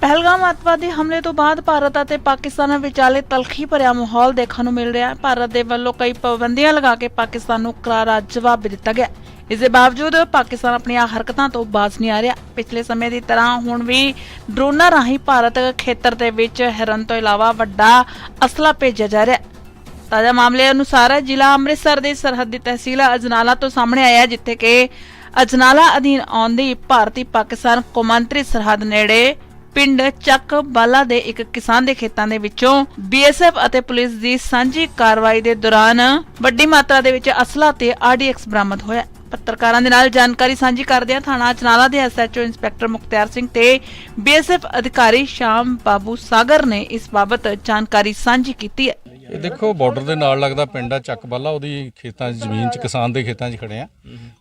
ਪਹਿਲਗਾਮ ਅੱਤਵਾਦੀ ਹਮਲੇ ਤੋਂ ਬਾਅਦ ਭਾਰਤ ਅਤੇ ਪਾਕਿਸਤਾਨ ਵਿਚਾਲੇ ਤਲਖੀ ਭਰਿਆ ਮਾਹੌਲ ਦੇਖਣ ਨੂੰ ਮਿਲ ਰਿਹਾ ਹੈ। ਭਾਰਤ ਦੇ ਵੱਲੋਂ ਕਈ ਪਾਬੰਦੀਆਂ ਲਗਾ ਕੇ ਪਾਕਿਸਤਾਨ ਨੂੰ ਕਰਾਰਾ ਜਵਾਬ ਦਿੱਤਾ ਗਿਆ ਇਸ ਦੇ ਬਾਵਜੂਦ ਪਾਕਿਸਤਾਨ ਆਪਣੀਆਂ ਹਰਕਤਾਂ ਤੋਂ ਬਾਜ਼ ਨਹੀਂ ਆ ਰਿਹਾ। ਪਿਛਲੇ ਸਮੇਂ ਦੀ ਤਰ੍ਹਾਂ ਹੁਣ ਵੀ ਡਰੋਨਾਂ ਰਾਹੀਂ ਭਾਰਤ ਖੇਤਰ ਦੇ ਵਿੱਚ ਹਿਰਨ ਤੋਂ ਇਲਾਵਾ ਵੱਡਾ ਅਸਲਾ ਭੇਜਿਆ ਜਾ ਰਿਹਾ ਤਾਜ਼ਾ ਮਾਮਲੇ ਅਨੁਸਾਰ ਜ਼ਿਲ੍ਹਾ ਅੰਮ੍ਰਿਤਸਰ ਦੀ ਸਰਹੱਦੀ ਤਹਿਸੀਲ ਅਜਨਾਲਾ ਤੋਂ ਸਾਹਮਣੇ ਆਇਆ ਜਿੱਥੇ ਕਿ ਅਜਨਾਲਾ ਅਧੀਨ ਆਉਂਦੀ ਭਾਰਤੀ ਪਾਕਿਸਤਾਨ ਕੌਮਾਂਤਰੀ ਸਰਹੱਦ ਨੇੜੇ ਪਿੰਡ ਚੱਕ ਬਾਲਾ ਦੇ ਇੱਕ ਕਿਸਾਨ ਦੇ ਖੇਤਾਂ ਦੇ ਵਿੱਚੋਂ ਬੀਐਸਐਫ ਅਤੇ ਪੁਲਿਸ ਦੀ ਸਾਂਝੀ ਕਾਰਵਾਈ ਦੇ ਦੌਰਾਨ ਵੱਡੀ ਮਾਤਰਾ ਦੇ ਵਿੱਚ ਅਸਲਾ ਤੇ ਆਰਡੀਐਕਸ ਬਰਾਮਦ ਹੋਇਆ। ਪੱਤਰਕਾਰਾਂ ਦੇ ਨਾਲ ਜਾਣਕਾਰੀ ਸਾਂਝੀ ਕਰਦਿਆਂ ਥਾਣਾ ਚਨਾਲਾ ਦੇ ਐਸਐਚਓ ਇੰਸਪੈਕਟਰ ਮੁਖਤਿਆਰ ਸਿੰਘ ਤੇ ਬੀਐਸਐਫ ਅਧਿਕਾਰੀ ਸ਼ਾਮ ਬਾਬੂ ਸਾਗਰ ਨੇ ਇਸ ਬਾਬਤ ਜਾਣਕਾਰੀ ਸਾਂਝੀ ਕੀਤੀ ਹੈ। ਇਹ ਦੇਖੋ ਬਾਰਡਰ ਦੇ ਨਾਲ ਲੱਗਦਾ ਪਿੰਡ ਆ ਚੱਕਬਾਲਾ ਉਹਦੀ ਖੇਤਾਂ 'ਚ ਜ਼ਮੀਨ 'ਚ ਕਿਸਾਨ ਦੇ ਖੇਤਾਂ 'ਚ ਖੜੇ ਆ।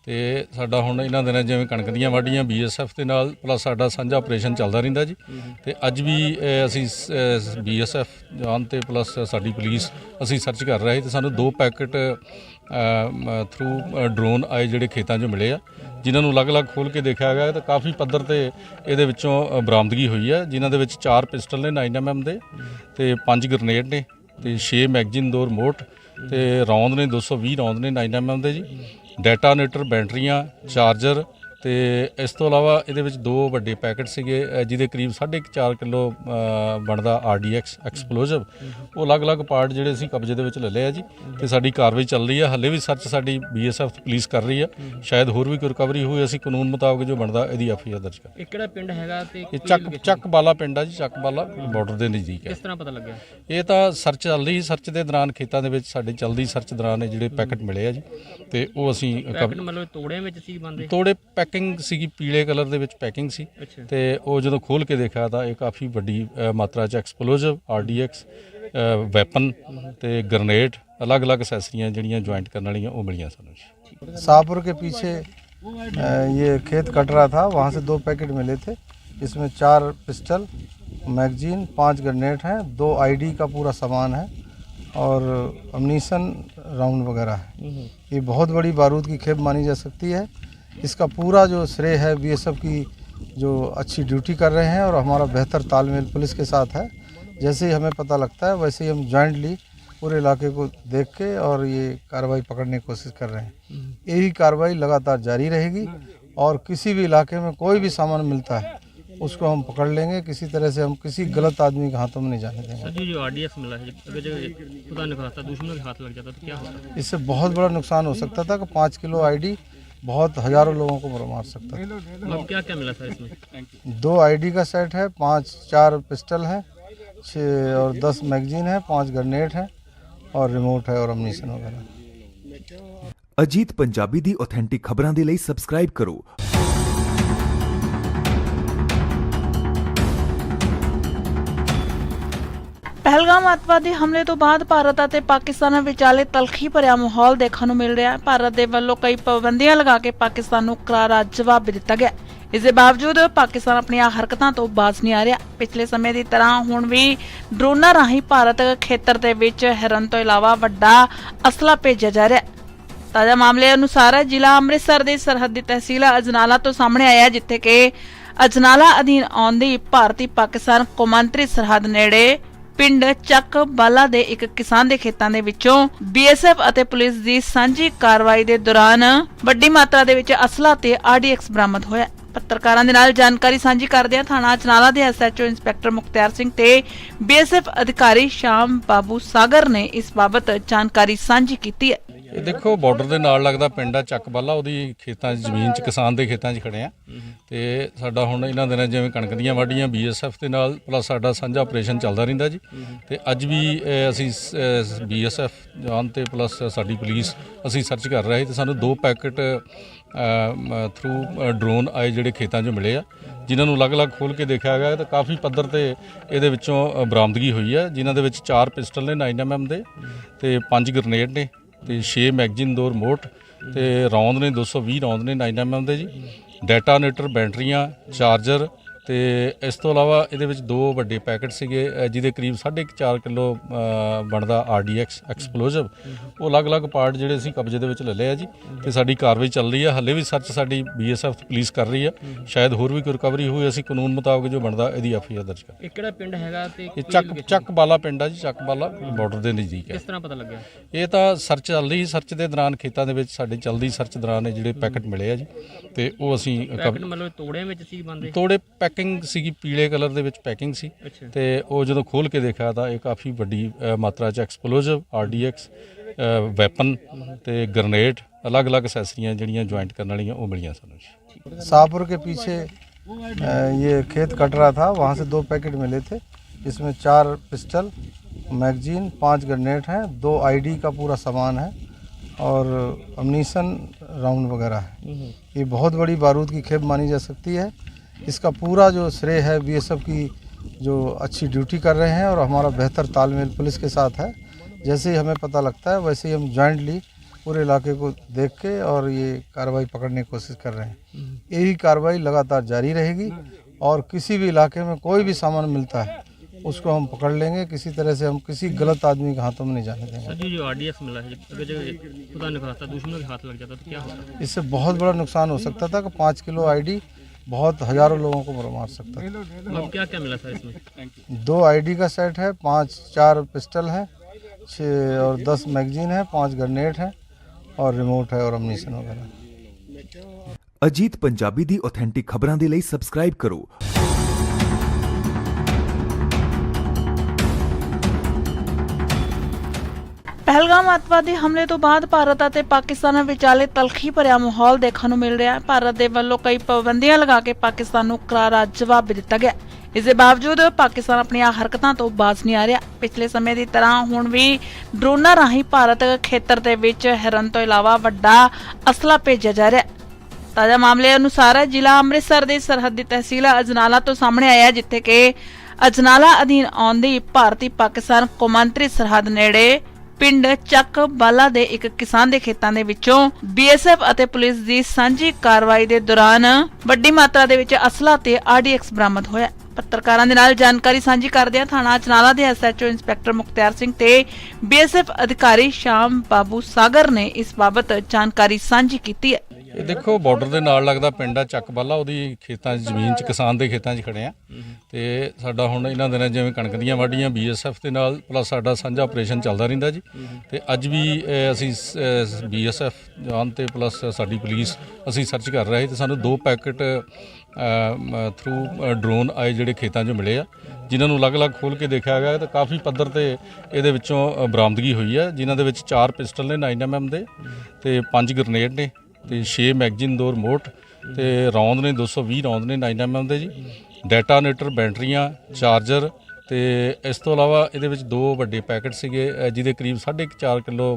ਤੇ ਸਾਡਾ ਹੁਣ ਇਹਨਾਂ ਦਿਨਾਂ ਜਿਵੇਂ ਕਣਕ ਦੀਆਂ ਵਾਢੀਆਂ ਬੀਐਸਐਫ ਦੇ ਨਾਲ ਪਲੱਸ ਸਾਡਾ ਸਾਂਝਾ ਆਪਰੇਸ਼ਨ ਚੱਲਦਾ ਰਹਿੰਦਾ ਜੀ। ਤੇ ਅੱਜ ਵੀ ਅਹ, ਅਸੀਂ ਬੀਐਸਐਫ ਜਾਨ ਤੇ ਪਲੱਸ ਸਾਡੀ ਪੁਲਿਸ ਅਸੀਂ ਸਰਚ ਕਰ ਰਹੇ ਤੇ ਸਾਨੂੰ ਦੋ ਪੈਕਟ ਥਰੂ ਡਰੋਨ ਆਏ ਜਿਹੜੇ ਖੇਤਾਂ 'ਚੋਂ ਮਿਲੇ ਆ। ਜਿਨ੍ਹਾਂ ਨੂੰ ਅਲੱਗ-ਅਲੱਗ ਖੋਲ ਕੇ ਦੇਖਿਆ ਗਿਆ ਤਾਂ ਕਾਫੀ ਪੱਧਰ ਤੇ ਇਹਦੇ ਵਿੱਚੋਂ ਅ, ਬਰਾਮਦਗੀ ਹੋਈ ਹੈ ਜਿਨ੍ਹਾਂ ਦੇ ਵਿੱਚ ਚਾਰ ਪਿਸਟਲ ਨੇ 9mm ਦੇ ਤੇ ਪੰਜ ਗ੍ਰਨੇਡ ਨੇ। ਤੇ 6 ਮੈਗਜ਼ੀਨ ਦੋ ਰਿਮੋਟ ਤੇ ਰੌਂਦ ਨੇ 220 ਰੌਂਦ ਨੇ 9mm ਦੇ ਜੀ। ਡੈਟਾਨੇਟਰ ਬੈਟਰੀਆਂ ਚਾਰਜਰ ਤੇ ਇਸ ਤੋਂ ਇਲਾਵਾ ਇਹਦੇ ਵਿੱਚ ਦੋ ਵੱਡੇ ਪੈਕੇਟ ਸੀਗੇ ਜਿਹਦੇ ਕਰੀਬ 4.5 ਕਿਲੋ ਬਣਦਾ ਆਰਡੀਐਕਸ ਐਕਸਪਲੋਸਿਵ ਉਹ ਅਲੱਗ-ਅਲੱਗ ਪਾਰਟ ਜਿਹੜੇ ਅਸੀਂ ਕਬਜ਼ੇ ਦੇ ਵਿੱਚ ਲੈ ਲਏ ਆ ਜੀ ਤੇ ਸਾਡੀ ਕਾਰਵਾਈ ਚੱਲ ਰਹੀ ਹੈ ਹੱਲੇ ਵੀ ਸਰਚ ਸਾਡੀ ਬੀਐਸਐਫ ਪੁਲਿਸ ਕਰ ਰਹੀ ਆ। ਸ਼ਾਇਦ ਹੋਰ ਵੀ ਕੋਈ ਰਿਕਵਰੀ ਹੋਈ ਅਸੀਂ ਕਾਨੂੰਨ ਮੁਤਾਬਕ ਜੋ ਬਣਦਾ ਇਹਦੀ ਐਫਆਈਆਰ ਦਰਜ ਕਰ ਇਹ ਕਿਹੜਾ ਪਿੰਡ ਹੈਗਾ ਤੇ ਇਹ ਚੱਕ ਚੱਕ ਬਾਲਾ ਪਿੰਡ ਆ ਜੀ ਚੱਕ ਬਾਲਾ ਬਾਰਡਰ ਦੇ ਨਜ਼ਦੀਕ ਹੈ ਕਿਸ ਤਰ੍ਹਾਂ ਪਤਾ ਲੱਗਿਆ? ਇਹ ਤਾਂ ਸਰਚ ਚੱਲ ਰਹੀ ਸਰਚ ਦੇ ਦੌਰਾਨ ਖੇਤਾਂ ਦੇ ਵਿੱਚ ਸਾਡੇ ਚੱਲਦੀ ਸਰਚ ਦੌਰਾਨ ਇਹ ਜਿਹੜੇ ਪੈਕੇਟ ਮਿਲੇ ਆ ਜੀ ਤੇ ਉਹ ਅਸੀਂ ਪੈਕਟ ਮਤਲਬ ਤੋੜਿਆਂ ਵਿੱਚ ਸੀ ਬੰਦੇ? ਤੋੜੇ ਪੈਕਿੰਗ ਸੀਗੀ ਪੀਲੇ ਕਲਰ ਦੇ ਵਿੱਚ ਪੈਕਿੰਗ ਸੀ ਅੱਛਾ ਤੇ ਉਹ ਜਦੋਂ ਖੋਲ ਕੇ ਦੇਖਿਆ ਤਾਂ ਇਹ ਕਾਫੀ ਵੱਡੀ ਅ, ਮਾਤਰਾ ਚ ਐਕਸਪਲੋਸਿਵ ਆਰਡੀਐਕਸ ਵੈਪਨ ਤੇ ਗ੍ਰਨੇਡ ਅਲੱਗ-ਅਲੱਗ ਅਸੈਸਰੀਆਂ ਜਿਹੜੀਆਂ ਜੁਆਇੰਟ ਕਰਨ ਵਾਲੀਆਂ ਉਹ ਮਿਲੀਆਂ ਸਾਨੂੰ ਜੀ शाहपुर के पीछे अ, ये खेत कट रहा था वहाँ से दो पैकेट मिले थे इसमें चार पिस्टल मैगजीन पांच ग्रेनेड हैं दो आईडी का पूरा सामान है और अमनीसन राउंड वगैरह है ये बहुत बड़ी बारूद की खेप मानी जा सकती है इसका पूरा जो श्रेय है बीएसएफ की जो अच्छी ड्यूटी कर रहे हैं और हमारा बेहतर तालमेल पुलिस के साथ है। जैसे ही हमें पता लगता है वैसे ही हम जॉइंटली पूरे इलाके को देख के और ये कार्रवाई पकड़ने की कोशिश कर रहे हैं। यही कार्रवाई लगातार जारी रहेगी और किसी भी इलाके में कोई भी सामान मिलता है उसको हम पकड़ लेंगे। किसी तरह से हम किसी गलत आदमी के हाथों में नहीं जाने देंगे। सर जो आरडीएक्स मिला है अगर जो खुदा न खास्ता के हाथ लग जाता तो क्या होता? इससे बहुत बड़ा नुकसान हो सकता था कि पाँच किलो आईडी बहुत हजारों लोगों को मार सकता था मतलब क्या क्या मिला सर इसमें दो आईडी का सेट है पांच चार पिस्टल है छः और दस मैगजीन है पांच ग्रेनेड है और रिमोट है और अमनीशन वगैरह ਅਜੀਤ ਪੰਜਾਬੀ ਦੀ ਆਥੈਂਟਿਕ ਖਬਰਾਂ ਦੇ ਲਈ ਸਬਸਕ੍ਰਾਈਬ ਕਰੋ ਪਹਿਲਗਾਮ ਅੱਤਵਾਦੀ ਹਮਲੇ ਤੋਂ ਬਾਅਦ ਭਾਰਤ ਅਤੇ ਪਾਕਿਸਤਾਨ ਵਿਚਾਲੇ ਤਲਖੀ ਭਰਿਆ ਮਾਹੌਲ ਦੇਖਣ ਨੂੰ ਮਿਲ ਰਿਹਾ ਹੈ। ਭਾਰਤ ਦੇ ਵੱਲੋਂ ਕਈ ਪਾਬੰਦੀਆਂ ਲਗਾ ਕੇ ਪਾਕਿਸਤਾਨ ਨੂੰ ਕਰਾਰਾ ਜਵਾਬ ਦਿੱਤਾ ਗਿਆ ਇਸ ਦੇ ਬਾਵਜੂਦ ਪਾਕਿਸਤਾਨ ਆਪਣੀਆਂ ਹਰਕਤਾਂ ਤੋਂ ਬਾਜ਼ ਨਹੀਂ ਆ ਰਿਹਾ। ਪਿਛਲੇ ਸਮੇਂ ਦੀ ਤਰ੍ਹਾਂ ਹੁਣ ਵੀ ਡਰੋਨਾਂ ਰਾਹੀਂ ਭਾਰਤ ਖੇਤਰ ਦੇ ਵਿੱਚ ਹਿਰਨ ਤੋਂ ਇਲਾਵਾ ਵੱਡਾ ਅਸਲਾ ਭੇਜਿਆ ਜਾ ਰਿਹਾ ਹੈ। ਤਾਜ਼ਾ ਮਾਮਲੇ ਅਨੁਸਾਰ ਜ਼ਿਲ੍ਹਾ ਅੰਮ੍ਰਿਤਸਰ ਦੀ ਸਰਹੱਦੀ ਤਹਿਸੀਲ ਅਜਨਾਲਾ ਤੋਂ ਸਾਹਮਣੇ ਆਇਆ ਜਿੱਥੇ ਕਿ ਅਜਨਾਲਾ ਅਧੀਨ ਆਉਂਦੀ ਭਾਰਤੀ ਪਾਕਿਸਤਾਨ ਕੌਮਾਂਤਰੀ ਸਰਹੱਦ ਨੇੜੇ ਪਿੰਡ ਚੱਕ ਬਾਲਾ ਦੇ ਇੱਕ ਕਿਸਾਨ ਦੇ ਖੇਤਾਂ ਦੇ ਵਿੱਚੋਂ ਬੀਐਸਐਫ ਅਤੇ ਪੁਲਿਸ ਦੀ ਸਾਂਝੀ ਕਾਰਵਾਈ ਦੇ ਦੌਰਾਨ ਵੱਡੀ ਮਾਤਰਾ ਦੇ ਵਿੱਚ ਅਸਲਾ ਤੇ ਆਰਡੀਐਕਸ ਬਰਾਮਦ ਹੋਇਆ। ਪੱਤਰਕਾਰਾਂ ਦੇ ਨਾਲ ਜਾਣਕਾਰੀ ਸਾਂਝੀ ਕਰਦਿਆਂ ਥਾਣਾ ਚਨਾਲਾ ਦੇ ਐਸਐਚਓ ਇੰਸਪੈਕਟਰ ਮੁਖਤਿਆਰ ਸਿੰਘ ਤੇ ਬੀਐਸਐਫ ਅਧਿਕਾਰੀ ਸ਼ਾਮ ਬਾਬੂ ਸਾਗਰ ਨੇ ਇਸ ਬਾਬਤ ਜਾਣਕਾਰੀ ਸਾਂਝੀ ਕੀਤੀ ਹੈ। ਇਹ ਦੇਖੋ ਬਾਰਡਰ ਦੇ ਨਾਲ ਲੱਗਦਾ ਪਿੰਡ ਆ ਚੱਕਬਾਲਾ ਉਹਦੀ ਖੇਤਾਂ 'ਚ ਜ਼ਮੀਨ 'ਚ ਕਿਸਾਨ ਦੇ ਖੇਤਾਂ 'ਚ ਖੜੇ ਆ। ਤੇ ਸਾਡਾ ਹੁਣ ਇਹਨਾਂ ਦਿਨਾਂ ਜਿਵੇਂ ਕਣਕ ਦੀਆਂ ਵਾਢੀਆਂ ਬੀਐਸਐਫ ਦੇ ਨਾਲ ਪਲੱਸ ਸਾਡਾ ਸਾਂਝਾ ਆਪਰੇਸ਼ਨ ਚੱਲਦਾ ਰਹਿੰਦਾ ਜੀ। ਤੇ ਅੱਜ ਵੀ ਅ, ਅਸੀਂ ਬੀਐਸਐਫ ਜਵਾਨ ਤੇ ਪਲੱਸ ਸਾਡੀ ਪੁਲਿਸ ਅਸੀਂ ਸਰਚ ਕਰ ਰਹੇ ਤੇ ਸਾਨੂੰ ਦੋ ਪੈਕੇਟ ਥਰੂ ਡਰੋਨ ਆਏ ਜਿਹੜੇ ਖੇਤਾਂ 'ਚੋਂ ਮਿਲੇ ਆ। ਜਿਨ੍ਹਾਂ ਨੂੰ ਅਲੱਗ-ਅਲੱਗ ਖੋਲ ਕੇ ਦੇਖਿਆ ਗਿਆ ਤਾਂ ਕਾਫੀ ਪੱਧਰ ਤੇ ਇਹਦੇ ਵਿੱਚੋਂ ਬਰਾਮਦਗੀ ਹੋਈ ਹੈ ਜਿਨ੍ਹਾਂ ਦੇ ਵਿੱਚ ਚਾਰ ਪਿਸਟਲ ਨੇ 9mm ਦੇ ਤੇ ਪੰਜ ਗ੍ਰਨੇਡ ਨੇ। ਤੇ 6 ਮੈਗਜ਼ੀਨ ਦੋ ਰਿਮੋਟ ਤੇ ਰੌਂਦ ਨੇ 220 ਰੌਂਦ ਨੇ 9mm ਦੇ ਜੀ। ਡੈਟਾਨੇਟਰ ਬੈਟਰੀਆਂ, ਚਾਰਜਰ ਤੇ ਇਸ ਤੋਂ ਇਲਾਵਾ ਇਹਦੇ ਵਿੱਚ ਦੋ ਵੱਡੇ ਪੈਕੇਟ ਸੀਗੇ ਜਿਹਦੇ ਕਰੀਬ 4.5 ਕਿਲੋ ਬਣਦਾ ਆਰਡੀਐਕਸ ਐਕਸਪਲੋਸਿਵ। ਉਹ ਅਲੱਗ-ਅਲੱਗ ਪਾਰਟ ਜਿਹੜੇ ਅਸੀਂ ਕਬਜ਼ੇ ਦੇ ਵਿੱਚ ਲੈ ਲਏ ਆ ਜੀ ਤੇ ਸਾਡੀ ਕਾਰਵਾਈ ਚੱਲ ਰਹੀ ਆ। ਹੱਲੇ ਵੀ ਸਰਚ ਸਾਡੀ ਬੀਐਸਐਫ ਪੁਲਿਸ ਕਰ ਰਹੀ ਆ। ਸ਼ਾਇਦ ਹੋਰ ਵੀ ਕੋਈ ਰਿਕਵਰੀ ਹੋਈ ਅਸੀਂ ਕਾਨੂੰਨ ਮੁਤਾਬਕ ਜੋ ਬਣਦਾ ਇਹਦੀ ਐਫਆਈਆਰ ਦਰਜ ਕਰ। ਇਹ ਕਿਹੜਾ ਪਿੰਡ ਹੈਗਾ ਤੇ ਇਹ ਚੱਕ location? ਚੱਕ ਬਾਲਾ ਪਿੰਡ ਆ ਜੀ ਚੱਕ ਬਾਲਾ ਬਾਰਡਰ ਦੇ ਨਜ਼ਦੀਕ ਹੈ ਕਿਸ ਤਰ੍ਹਾਂ ਪਤਾ ਲੱਗਿਆ? ਇਹ ਤਾਂ ਸਰਚ ਚੱਲ ਰਹੀ ਸਰਚ ਦੇ ਦੌਰਾਨ ਖੇਤਾਂ ਦੇ ਵਿੱਚ ਸਾਡੇ ਚੱਲਦੀ ਸਰਚ ਦੌਰਾਨ ਇਹ ਜਿਹੜੇ ਪੈਕੇਟ ਮਿਲੇ ਆ ਜੀ। ਤੇ ਉਹ ਅਸੀਂ ਪੈਕਟ ਮਤਲਬ ਤੋੜਿਆਂ ਵਿੱਚ ਸੀ ਬੰਦੇ? ਤੋੜੇ ਪੈਕਿੰਗ ਸੀਗੀ ਪੀਲੇ ਕਲਰ ਦੇ ਵਿੱਚ ਪੈਕਿੰਗ ਸੀ ਅੱਛਾ ਤੇ ਉਹ ਜਦੋਂ ਖੋਲ ਕੇ ਦੇਖਿਆ ਤਾਂ ਇਹ ਕਾਫੀ ਵੱਡੀ ਅ, ਮਾਤਰਾ ਚ ਐਕਸਪਲੋਸਿਵ ਆਰਡੀਐਕਸ ਵੈਪਨ ਤੇ ਗ੍ਰਨੇਡ ਅਲੱਗ-ਅਲੱਗ ਅਸੈਸਰੀਆਂ ਜਿਹੜੀਆਂ ਜੁਆਇੰਟ ਕਰਨ ਵਾਲੀਆਂ ਉਹ ਮਿਲੀਆਂ ਸਾਨੂੰ ਜੀ शाहपुर के पीछे अ, ये खेत कट रहा था वहाँ से दो पैकेट मिले थे इसमें चार पिस्टल मैगजीन पांच ग्रेनेड हैं दो आईडी का पूरा सामान है और अमनीसन राउंड वगैरह है ये बहुत बड़ी बारूद की खेप मानी जा सकती है इसका पूरा जो श्रेय है बीएसएफ की जो अच्छी ड्यूटी कर रहे हैं और हमारा बेहतर तालमेल पुलिस के साथ है। जैसे ही हमें पता लगता है वैसे ही हम जॉइंटली पूरे इलाके को देख के और ये कार्रवाई पकड़ने की कोशिश कर रहे हैं। यही कार्रवाई लगातार जारी रहेगी और किसी भी इलाके में कोई भी सामान मिलता है उसको हम पकड़ लेंगे। किसी तरह से हम किसी गलत आदमी के हाथों में नहीं जाने देंगे। सर जो आरडीएक्स मिला है खुदा न खास्ता के हाथ लग जाता तो क्या होता? इससे बहुत बड़ा नुकसान हो सकता था कि पाँच किलो आईडी बहुत हजारों लोगों को मार सकता था अब क्या क्या मिला सर इसमें दो आईडी का सेट है पांच चार पिस्टल है छः और दस मैगजीन है पांच ग्रेनेड है और रिमोट है और अमनीशन वगैरह ਅਜੀਤ ਪੰਜਾਬੀ ਦੀ ਆਥੈਂਟਿਕ ਖਬਰਾਂ ਦੇ ਲਈ ਸਬਸਕ੍ਰਾਈਬ ਕਰੋ ਪਹਿਲਗਾਮ ਅੱਤਵਾਦੀ ਹਮਲੇ ਤੋਂ ਬਾਅਦ ਭਾਰਤ ਅਤੇ ਪਾਕਿਸਤਾਨ ਵਿਚਾਲੇ ਤਲਖੀ ਭਰਿਆ ਮਾਹੌਲ ਦੇਖਣ ਨੂੰ ਮਿਲ ਰਿਹਾ ਹੈ। ਭਾਰਤ ਦੇ ਵੱਲੋਂ ਕਈ ਪਾਬੰਦੀਆਂ ਲਗਾ ਕੇ ਪਾਕਿਸਤਾਨ ਨੂੰ ਕਰਾਰਾ ਜਵਾਬ ਵੀ ਦਿੱਤਾ ਗਿਆ ਇਸ ਦੇ ਬਾਵਜੂਦ ਪਾਕਿਸਤਾਨ ਆਪਣੀਆਂ ਹਰਕਤਾਂ ਤੋਂ ਬਾਜ਼ ਨਹੀਂ ਆ ਰਿਹਾ। ਪਿਛਲੇ ਸਮੇਂ ਦੀ ਤਰ੍ਹਾਂ ਹੁਣ ਵੀ ਡਰੋਨਾਂ ਰਾਹੀਂ ਭਾਰਤ ਖੇਤਰ ਦੇ ਵਿੱਚ ਹਿਰਨ ਤੋਂ ਇਲਾਵਾ ਵੱਡਾ ਅਸਲਾ ਭੇਜਿਆ ਜਾ ਰਿਹਾ ਹੈ। ਤਾਜ਼ਾ ਮਾਮਲੇ ਅਨੁਸਾਰ ਜ਼ਿਲ੍ਹਾ ਅੰਮ੍ਰਿਤਸਰ ਦੀ ਸਰਹੱਦੀ ਤਹਿਸੀਲ ਅਜਨਾਲਾ ਤੋਂ ਸਾਹਮਣੇ ਆਇਆ ਜਿੱਥੇ ਕਿ ਅਜਨਾਲਾ ਅਧੀਨ ਆਉਂਦੀ ਭਾਰਤੀ ਪਾਕਿਸਤਾਨ ਕੌਮਾਂਤਰੀ ਸਰਹੱਦ ਨੇੜੇ ਪਿੰਡ ਚੱਕ ਬਾਲਾ ਦੇ ਇੱਕ ਕਿਸਾਨ ਦੇ ਖੇਤਾਂ ਦੇ ਵਿੱਚੋਂ ਬੀਐਸਐਫ ਅਤੇ ਪੁਲਿਸ ਦੀ ਸਾਂਝੀ ਕਾਰਵਾਈ ਦੇ ਦੌਰਾਨ ਵੱਡੀ ਮਾਤਰਾ ਦੇ ਵਿੱਚ ਅਸਲਾ ਤੇ ਆਰਡੀਐਕਸ ਬਰਾਮਦ ਹੋਇਆ। ਪੱਤਰਕਾਰਾਂ ਦੇ ਨਾਲ ਜਾਣਕਾਰੀ ਸਾਂਝੀ ਕਰਦਿਆਂ ਥਾਣਾ ਚਨਾਲਾ ਦੇ ਐਸਐਚਓ ਇੰਸਪੈਕਟਰ ਮੁਖਤਿਆਰ ਸਿੰਘ ਤੇ ਬੀਐਸਐਫ ਅਧਿਕਾਰੀ ਸ਼ਾਮ ਬਾਬੂ ਸਾਗਰ ਨੇ ਇਸ ਬਾਬਤ ਜਾਣਕਾਰੀ ਸਾਂਝੀ ਕੀਤੀ ਹੈ। ਇਹ ਦੇਖੋ ਬਾਰਡਰ ਦੇ ਨਾਲ ਲੱਗਦਾ ਪਿੰਡ ਆ ਚੱਕਬਾਲਾ ਉਹਦੀ ਖੇਤਾਂ 'ਚ ਜ਼ਮੀਨ 'ਚ ਕਿਸਾਨ ਦੇ ਖੇਤਾਂ 'ਚ ਖੜੇ ਆ। ਤੇ ਸਾਡਾ ਹੁਣ ਇਹਨਾਂ ਦਿਨਾਂ ਜਿਵੇਂ ਕਣਕ ਦੀਆਂ ਵਾਢੀਆਂ ਬੀਐਸਐਫ ਦੇ ਨਾਲ ਪਲੱਸ ਸਾਡਾ ਸਾਂਝਾ ਆਪਰੇਸ਼ਨ ਚੱਲਦਾ ਰਹਿੰਦਾ ਜੀ। ਤੇ ਅੱਜ ਵੀ ਅਹ, ਅਸੀਂ ਬੀਐਸਐਫ ਜਵਾਨ ਤੇ ਪਲੱਸ ਸਾਡੀ ਪੁਲਿਸ ਅਸੀਂ ਸਰਚ ਕਰ ਰਹੇ ਤੇ ਸਾਨੂੰ ਦੋ ਪੈਕਟ ਥਰੂ ਡਰੋਨ ਆਏ ਜਿਹੜੇ ਖੇਤਾਂ 'ਚੋਂ ਮਿਲੇ ਆ। ਜਿਨ੍ਹਾਂ ਨੂੰ ਅਲੱਗ-ਅਲੱਗ ਖੋਲ ਕੇ ਦੇਖਿਆ ਗਿਆ ਤਾਂ ਕਾਫੀ ਪੱਧਰ ਤੇ ਇਹਦੇ ਵਿੱਚੋਂ ਅ, ਬਰਾਮਦਗੀ ਹੋਈ ਹੈ ਜਿਨ੍ਹਾਂ ਦੇ ਵਿੱਚ ਚਾਰ ਪਿਸਟਲ ਨੇ 9mm ਦੇ ਤੇ ਪੰਜ ਗ੍ਰਨੇਡ ਨੇ। ਤੇ 6 ਮੈਗਜ਼ੀਨ ਦੋ ਰਿਮੋਟ ਤੇ ਰੌਂਦ ਨੇ 220 ਰੌਂਦ ਨੇ 9mm ਦੇ ਜੀ। ਡੈਟਾਨੇਟਰ ਬੈਟਰੀਆਂ, ਚਾਰਜਰ ਤੇ ਇਸ ਤੋਂ ਇਲਾਵਾ ਇਹਦੇ ਵਿੱਚ ਦੋ ਵੱਡੇ ਪੈਕੇਟ ਸੀਗੇ ਜਿਹਦੇ ਕਰੀਬ 4.5 ਕਿਲੋ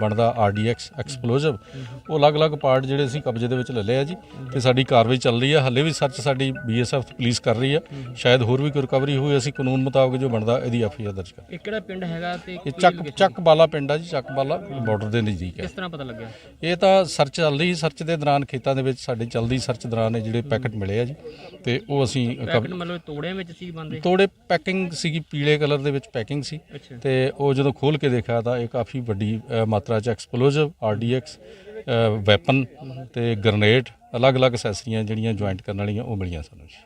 ਬਣਦਾ ਆਰਡੀਐਕਸ ਐਕਸਪਲੋਸਿਵ। ਉਹ ਅਲੱਗ-ਅਲੱਗ ਪਾਰਟ ਜਿਹੜੇ ਅਸੀਂ ਕਬਜ਼ੇ ਦੇ ਵਿੱਚ ਲੈ ਲਏ ਆ ਜੀ ਤੇ ਸਾਡੀ ਕਾਰਵਾਈ ਚੱਲ ਰਹੀ ਆ। ਹੱਲੇ ਵੀ ਸਰਚ ਸਾਡੀ ਬੀਐਸਐਫ ਪੁਲਿਸ ਕਰ ਰਹੀ ਆ। ਸ਼ਾਇਦ ਹੋਰ ਵੀ ਕੋਈ ਰਿਕਵਰੀ ਹੋਈ ਅਸੀਂ ਕਾਨੂੰਨ ਮੁਤਾਬਕ ਜੋ ਬਣਦਾ ਇਹਦੀ ਐਫਆਈਆਰ ਦਰਜ ਕਰ। ਇਹ ਕਿਹੜਾ ਪਿੰਡ ਹੈਗਾ ਤੇ ਇਹ ਚੱਕ ਬਾਲਾ ਪਿੰਡ ਆ ਜੀ ਚੱਕ ਬਾਲਾ ਬਾਰਡਰ ਦੇ ਨਜ਼ਦੀਕ ਹੈ ਕਿਸ ਤਰ੍ਹਾਂ ਪਤਾ ਲੱਗਿਆ? ਇਹ ਤਾਂ ਸਰਚ ਚੱਲ ਰਹੀ ਸਰਚ ਦੇ ਦੌਰਾਨ ਖੇਤਾਂ ਦੇ ਵਿੱਚ ਸਾਡੇ ਚੱਲਦੀ ਸਰਚ ਦੌਰਾਨ ਇਹ ਜਿਹੜੇ ਪੈਕੇਟ ਮਿਲੇ ਆ ਜੀ ਤੇ ਉਹ ਅਸੀਂ ਪੈਕਟ ਮਤਲਬ ਤੋੜਿਆਂ ਵਿੱਚ ਸੀ ਬੰਦੇ? ਤੋੜੇ ਪੈਕਿੰਗ ਸੀਗੀ ਪੀਲੇ ਕਲਰ ਦੇ ਵਿੱਚ ਪੈਕਿੰਗ ਸੀ ਅੱਛਾ ਤੇ ਉਹ ਜਦੋਂ ਖੋਲ ਕੇ ਦੇਖਿਆ ਤਾਂ ਇਹ ਕਾਫੀ ਵੱਡੀ ਅ, ਮਾਤਰਾ ਚ ਐਕਸਪਲੋਸਿਵ ਆਰਡੀਐਕਸ ਵੈਪਨ ਤੇ ਗ੍ਰਨੇਡ ਅਲੱਗ-ਅਲੱਗ ਅਸੈਸਰੀਆਂ ਜਿਹੜੀਆਂ ਜੁਆਇੰਟ ਕਰਨ ਵਾਲੀਆਂ ਉਹ ਮਿਲੀਆਂ ਸਾਨੂੰ ਜੀ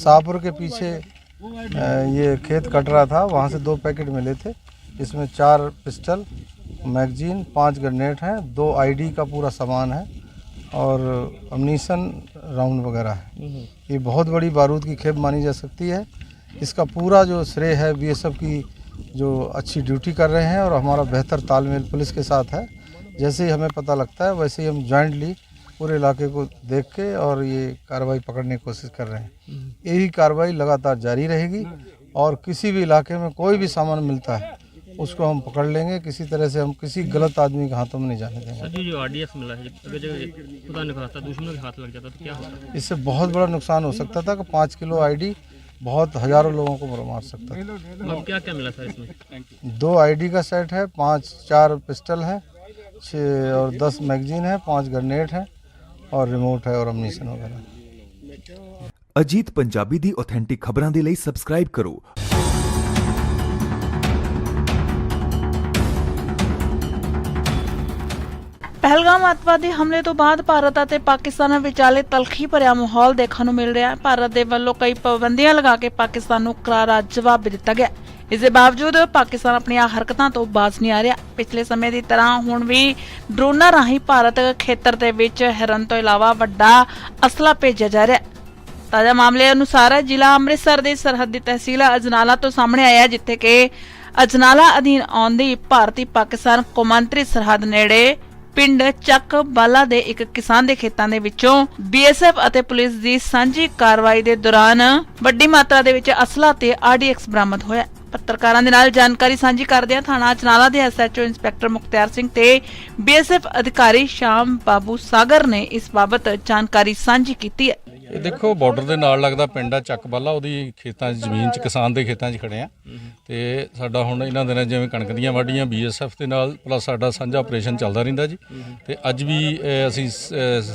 शाहपुर के पीछे अ, ये खेत कट रहा था वहाँ से दो पैकेट मिले थे इसमें चार पिस्टल मैगजीन पांच ग्रेनेड हैं दो आईडी का पूरा सामान है और अमनीसन राउंड वगैरह है ये बहुत बड़ी बारूद की खेप मानी जा सकती है इसका पूरा जो श्रेय है बीएसएफ की जो अच्छी ड्यूटी कर रहे हैं और हमारा बेहतर तालमेल पुलिस के साथ है। जैसे ही हमें पता लगता है वैसे ही हम जॉइंटली पूरे इलाके को देख के और ये कार्रवाई पकड़ने की कोशिश कर रहे हैं। यही कार्रवाई लगातार जारी रहेगी और किसी भी इलाके में कोई भी सामान मिलता है उसको हम पकड़ लेंगे। किसी तरह से हम किसी गलत आदमी के हाथों में नहीं जाने देंगे। सर जो आरडीएक्स मिला है खुदा न खास्ता के हाथ लग जाता तो क्या होता? इससे बहुत बड़ा नुकसान हो सकता था कि पाँच किलो आईडी बहुत हजारों लोगों को मार सकता था अब क्या क्या मिला सर इसमें दो आईडी का सेट है पांच चार पिस्टल है छः और दस मैगजीन है पांच ग्रेनेड है और रिमोट है और अमनीशन वगैरह ਅਜੀਤ ਪੰਜਾਬੀ ਦੀ ਆਥੈਂਟਿਕ ਖਬਰਾਂ ਦੇ ਲਈ ਸਬਸਕ੍ਰਾਈਬ ਕਰੋ ਪਹਿਲਗਾਮ ਅੱਤਵਾਦੀ ਹਮਲੇ ਤੋਂ ਬਾਅਦ ਭਾਰਤ ਅਤੇ ਪਾਕਿਸਤਾਨ ਵਿਚਾਲੇ ਤਲਖੀ ਭਰਿਆ ਮਾਹੌਲ ਦੇਖਣ ਨੂੰ ਮਿਲ ਰਿਹਾ ਹੈ। ਭਾਰਤ ਦੇ ਵੱਲੋਂ ਕਈ ਪਾਬੰਦੀਆਂ ਲਗਾ ਕੇ ਪਾਕਿਸਤਾਨ ਨੂੰ ਕਰਾਰਾ ਜਵਾਬ ਦਿੱਤਾ ਗਿਆ ਇਸ ਦੇ ਬਾਵਜੂਦ ਪਾਕਿਸਤਾਨ ਆਪਣੀਆਂ ਹਰਕਤਾਂ ਤੋਂ ਬਾਜ਼ ਨਹੀਂ ਆ ਰਿਹਾ। ਪਿਛਲੇ ਸਮੇਂ ਦੀ ਤਰ੍ਹਾਂ ਹੁਣ ਵੀ ਡਰੋਨਾਂ ਰਾਹੀਂ ਭਾਰਤ ਖੇਤਰ ਦੇ ਵਿੱਚ ਹਿਰਨ ਤੋਂ ਇਲਾਵਾ ਵੱਡਾ ਅਸਲਾ ਭੇਜਿਆ ਜਾ ਰਿਹਾ ਹੈ। ਤਾਜ਼ਾ ਮਾਮਲੇ ਅਨੁਸਾਰ ਜ਼ਿਲ੍ਹਾ ਅੰਮ੍ਰਿਤਸਰ ਦੀ ਸਰਹੱਦੀ ਤਹਿਸੀਲ ਅਜਨਾਲਾ ਤੋਂ ਸਾਹਮਣੇ ਆਇਆ ਜਿੱਥੇ ਕਿ ਅਜਨਾਲਾ ਅਧੀਨ ਆਉਂਦੀ ਭਾਰਤੀ ਪਾਕਿਸਤਾਨ ਕੌਮਾਂਤਰੀ ਸਰਹੱਦ ਨੇੜੇ ਪਿੰਡ ਚੱਕ ਬਾਲਾ ਦੇ ਇੱਕ ਕਿਸਾਨ ਦੇ ਖੇਤਾਂ ਦੇ ਵਿੱਚੋਂ ਬੀਐਸਐਫ ਅਤੇ ਪੁਲਿਸ ਦੀ ਸਾਂਝੀ ਕਾਰਵਾਈ ਦੇ ਦੌਰਾਨ ਵੱਡੀ ਮਾਤਰਾ ਦੇ ਵਿੱਚ ਅਸਲਾ ਤੇ ਆਰਡੀਐਕਸ ਬਰਾਮਦ ਹੋਇਆ। ਪੱਤਰਕਾਰਾਂ ਦੇ ਨਾਲ ਜਾਣਕਾਰੀ ਸਾਂਝੀ ਕਰਦਿਆਂ ਥਾਣਾ ਚਨਾਲਾ ਦੇ ਐਸਐਚਓ ਇੰਸਪੈਕਟਰ ਮੁਖਤਿਆਰ ਸਿੰਘ ਤੇ ਬੀਐਸਐਫ ਅਧਿਕਾਰੀ ਸ਼ਾਮ ਬਾਬੂ ਸਾਗਰ ਨੇ ਇਸ ਬਾਬਤ ਜਾਣਕਾਰੀ ਸਾਂਝੀ ਕੀਤੀ ਹੈ। ਇਹ ਦੇਖੋ ਬਾਰਡਰ ਦੇ ਨਾਲ ਲੱਗਦਾ ਪਿੰਡ ਆ ਚੱਕਬਾਲਾ ਉਹਦੀ ਖੇਤਾਂ 'ਚ ਜ਼ਮੀਨ 'ਚ ਕਿਸਾਨ ਦੇ ਖੇਤਾਂ 'ਚ ਖੜੇ ਆ। ਤੇ ਸਾਡਾ ਹੁਣ ਇਹਨਾਂ ਦਿਨਾਂ ਜਿਵੇਂ ਕਣਕ ਦੀਆਂ ਵਾਢੀਆਂ ਬੀਐਸਐਫ ਦੇ ਨਾਲ ਪਲੱਸ ਸਾਡਾ ਸਾਂਝਾ ਆਪਰੇਸ਼ਨ ਚੱਲਦਾ ਰਹਿੰਦਾ ਜੀ। ਤੇ ਅੱਜ ਵੀ ਅਹ, ਅਸੀਂ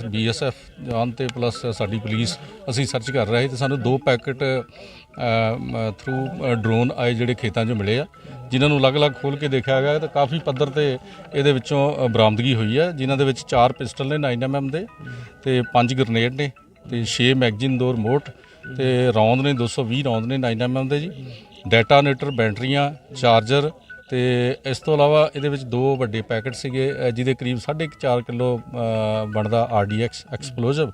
ਬੀਐਸਐਫ ਜਾਨ ਤੇ ਪਲੱਸ ਸਾਡੀ ਪੁਲਿਸ ਅਸੀਂ ਸਰਚ ਕਰ ਰਹੇ ਸੀ ਤੇ ਸਾਨੂੰ ਦੋ ਪੈਕਟ ਥਰੂ ਡਰੋਨ ਆਏ ਜਿਹੜੇ ਖੇਤਾਂ 'ਚੋਂ ਮਿਲੇ ਆ। ਜਿਨ੍ਹਾਂ ਨੂੰ ਅਲੱਗ-ਅਲੱਗ ਖੋਲ ਕੇ ਦੇਖਿਆ ਗਿਆ ਤਾਂ ਕਾਫੀ ਪੱਧਰ ਤੇ ਇਹਦੇ ਵਿੱਚੋਂ ਅ, ਬਰਾਮਦਗੀ ਹੋਈ ਹੈ। ਜਿਨ੍ਹਾਂ ਦੇ ਵਿੱਚ ਚਾਰ ਪਿਸਟਲ ਨੇ 9mm ਦੇ ਤੇ ਪੰਜ ਗ੍ਰਨੇਡ ਨੇ। ਤੇ 6 ਮੈਗਜ਼ੀਨ ਦੋ ਰਿਮੋਟ ਤੇ ਰੌਂਦ ਨੇ 220 ਰੌਂਦ ਨੇ 9mm ਦੇ ਜੀ। ਡੈਟਾਨੇਟਰ ਬੈਟਰੀਆਂ ਚਾਰਜਰ ਤੇ ਇਸ ਤੋਂ ਇਲਾਵਾ ਇਹਦੇ ਵਿੱਚ ਦੋ ਵੱਡੇ ਪੈਕੇਟ ਸੀਗੇ ਜਿਹਦੇ ਕਰੀਬ 4.5 ਕਿਲੋ ਬਣਦਾ ਆਰਡੀਐਕਸ ਐਕਸਪਲੋਸਿਵ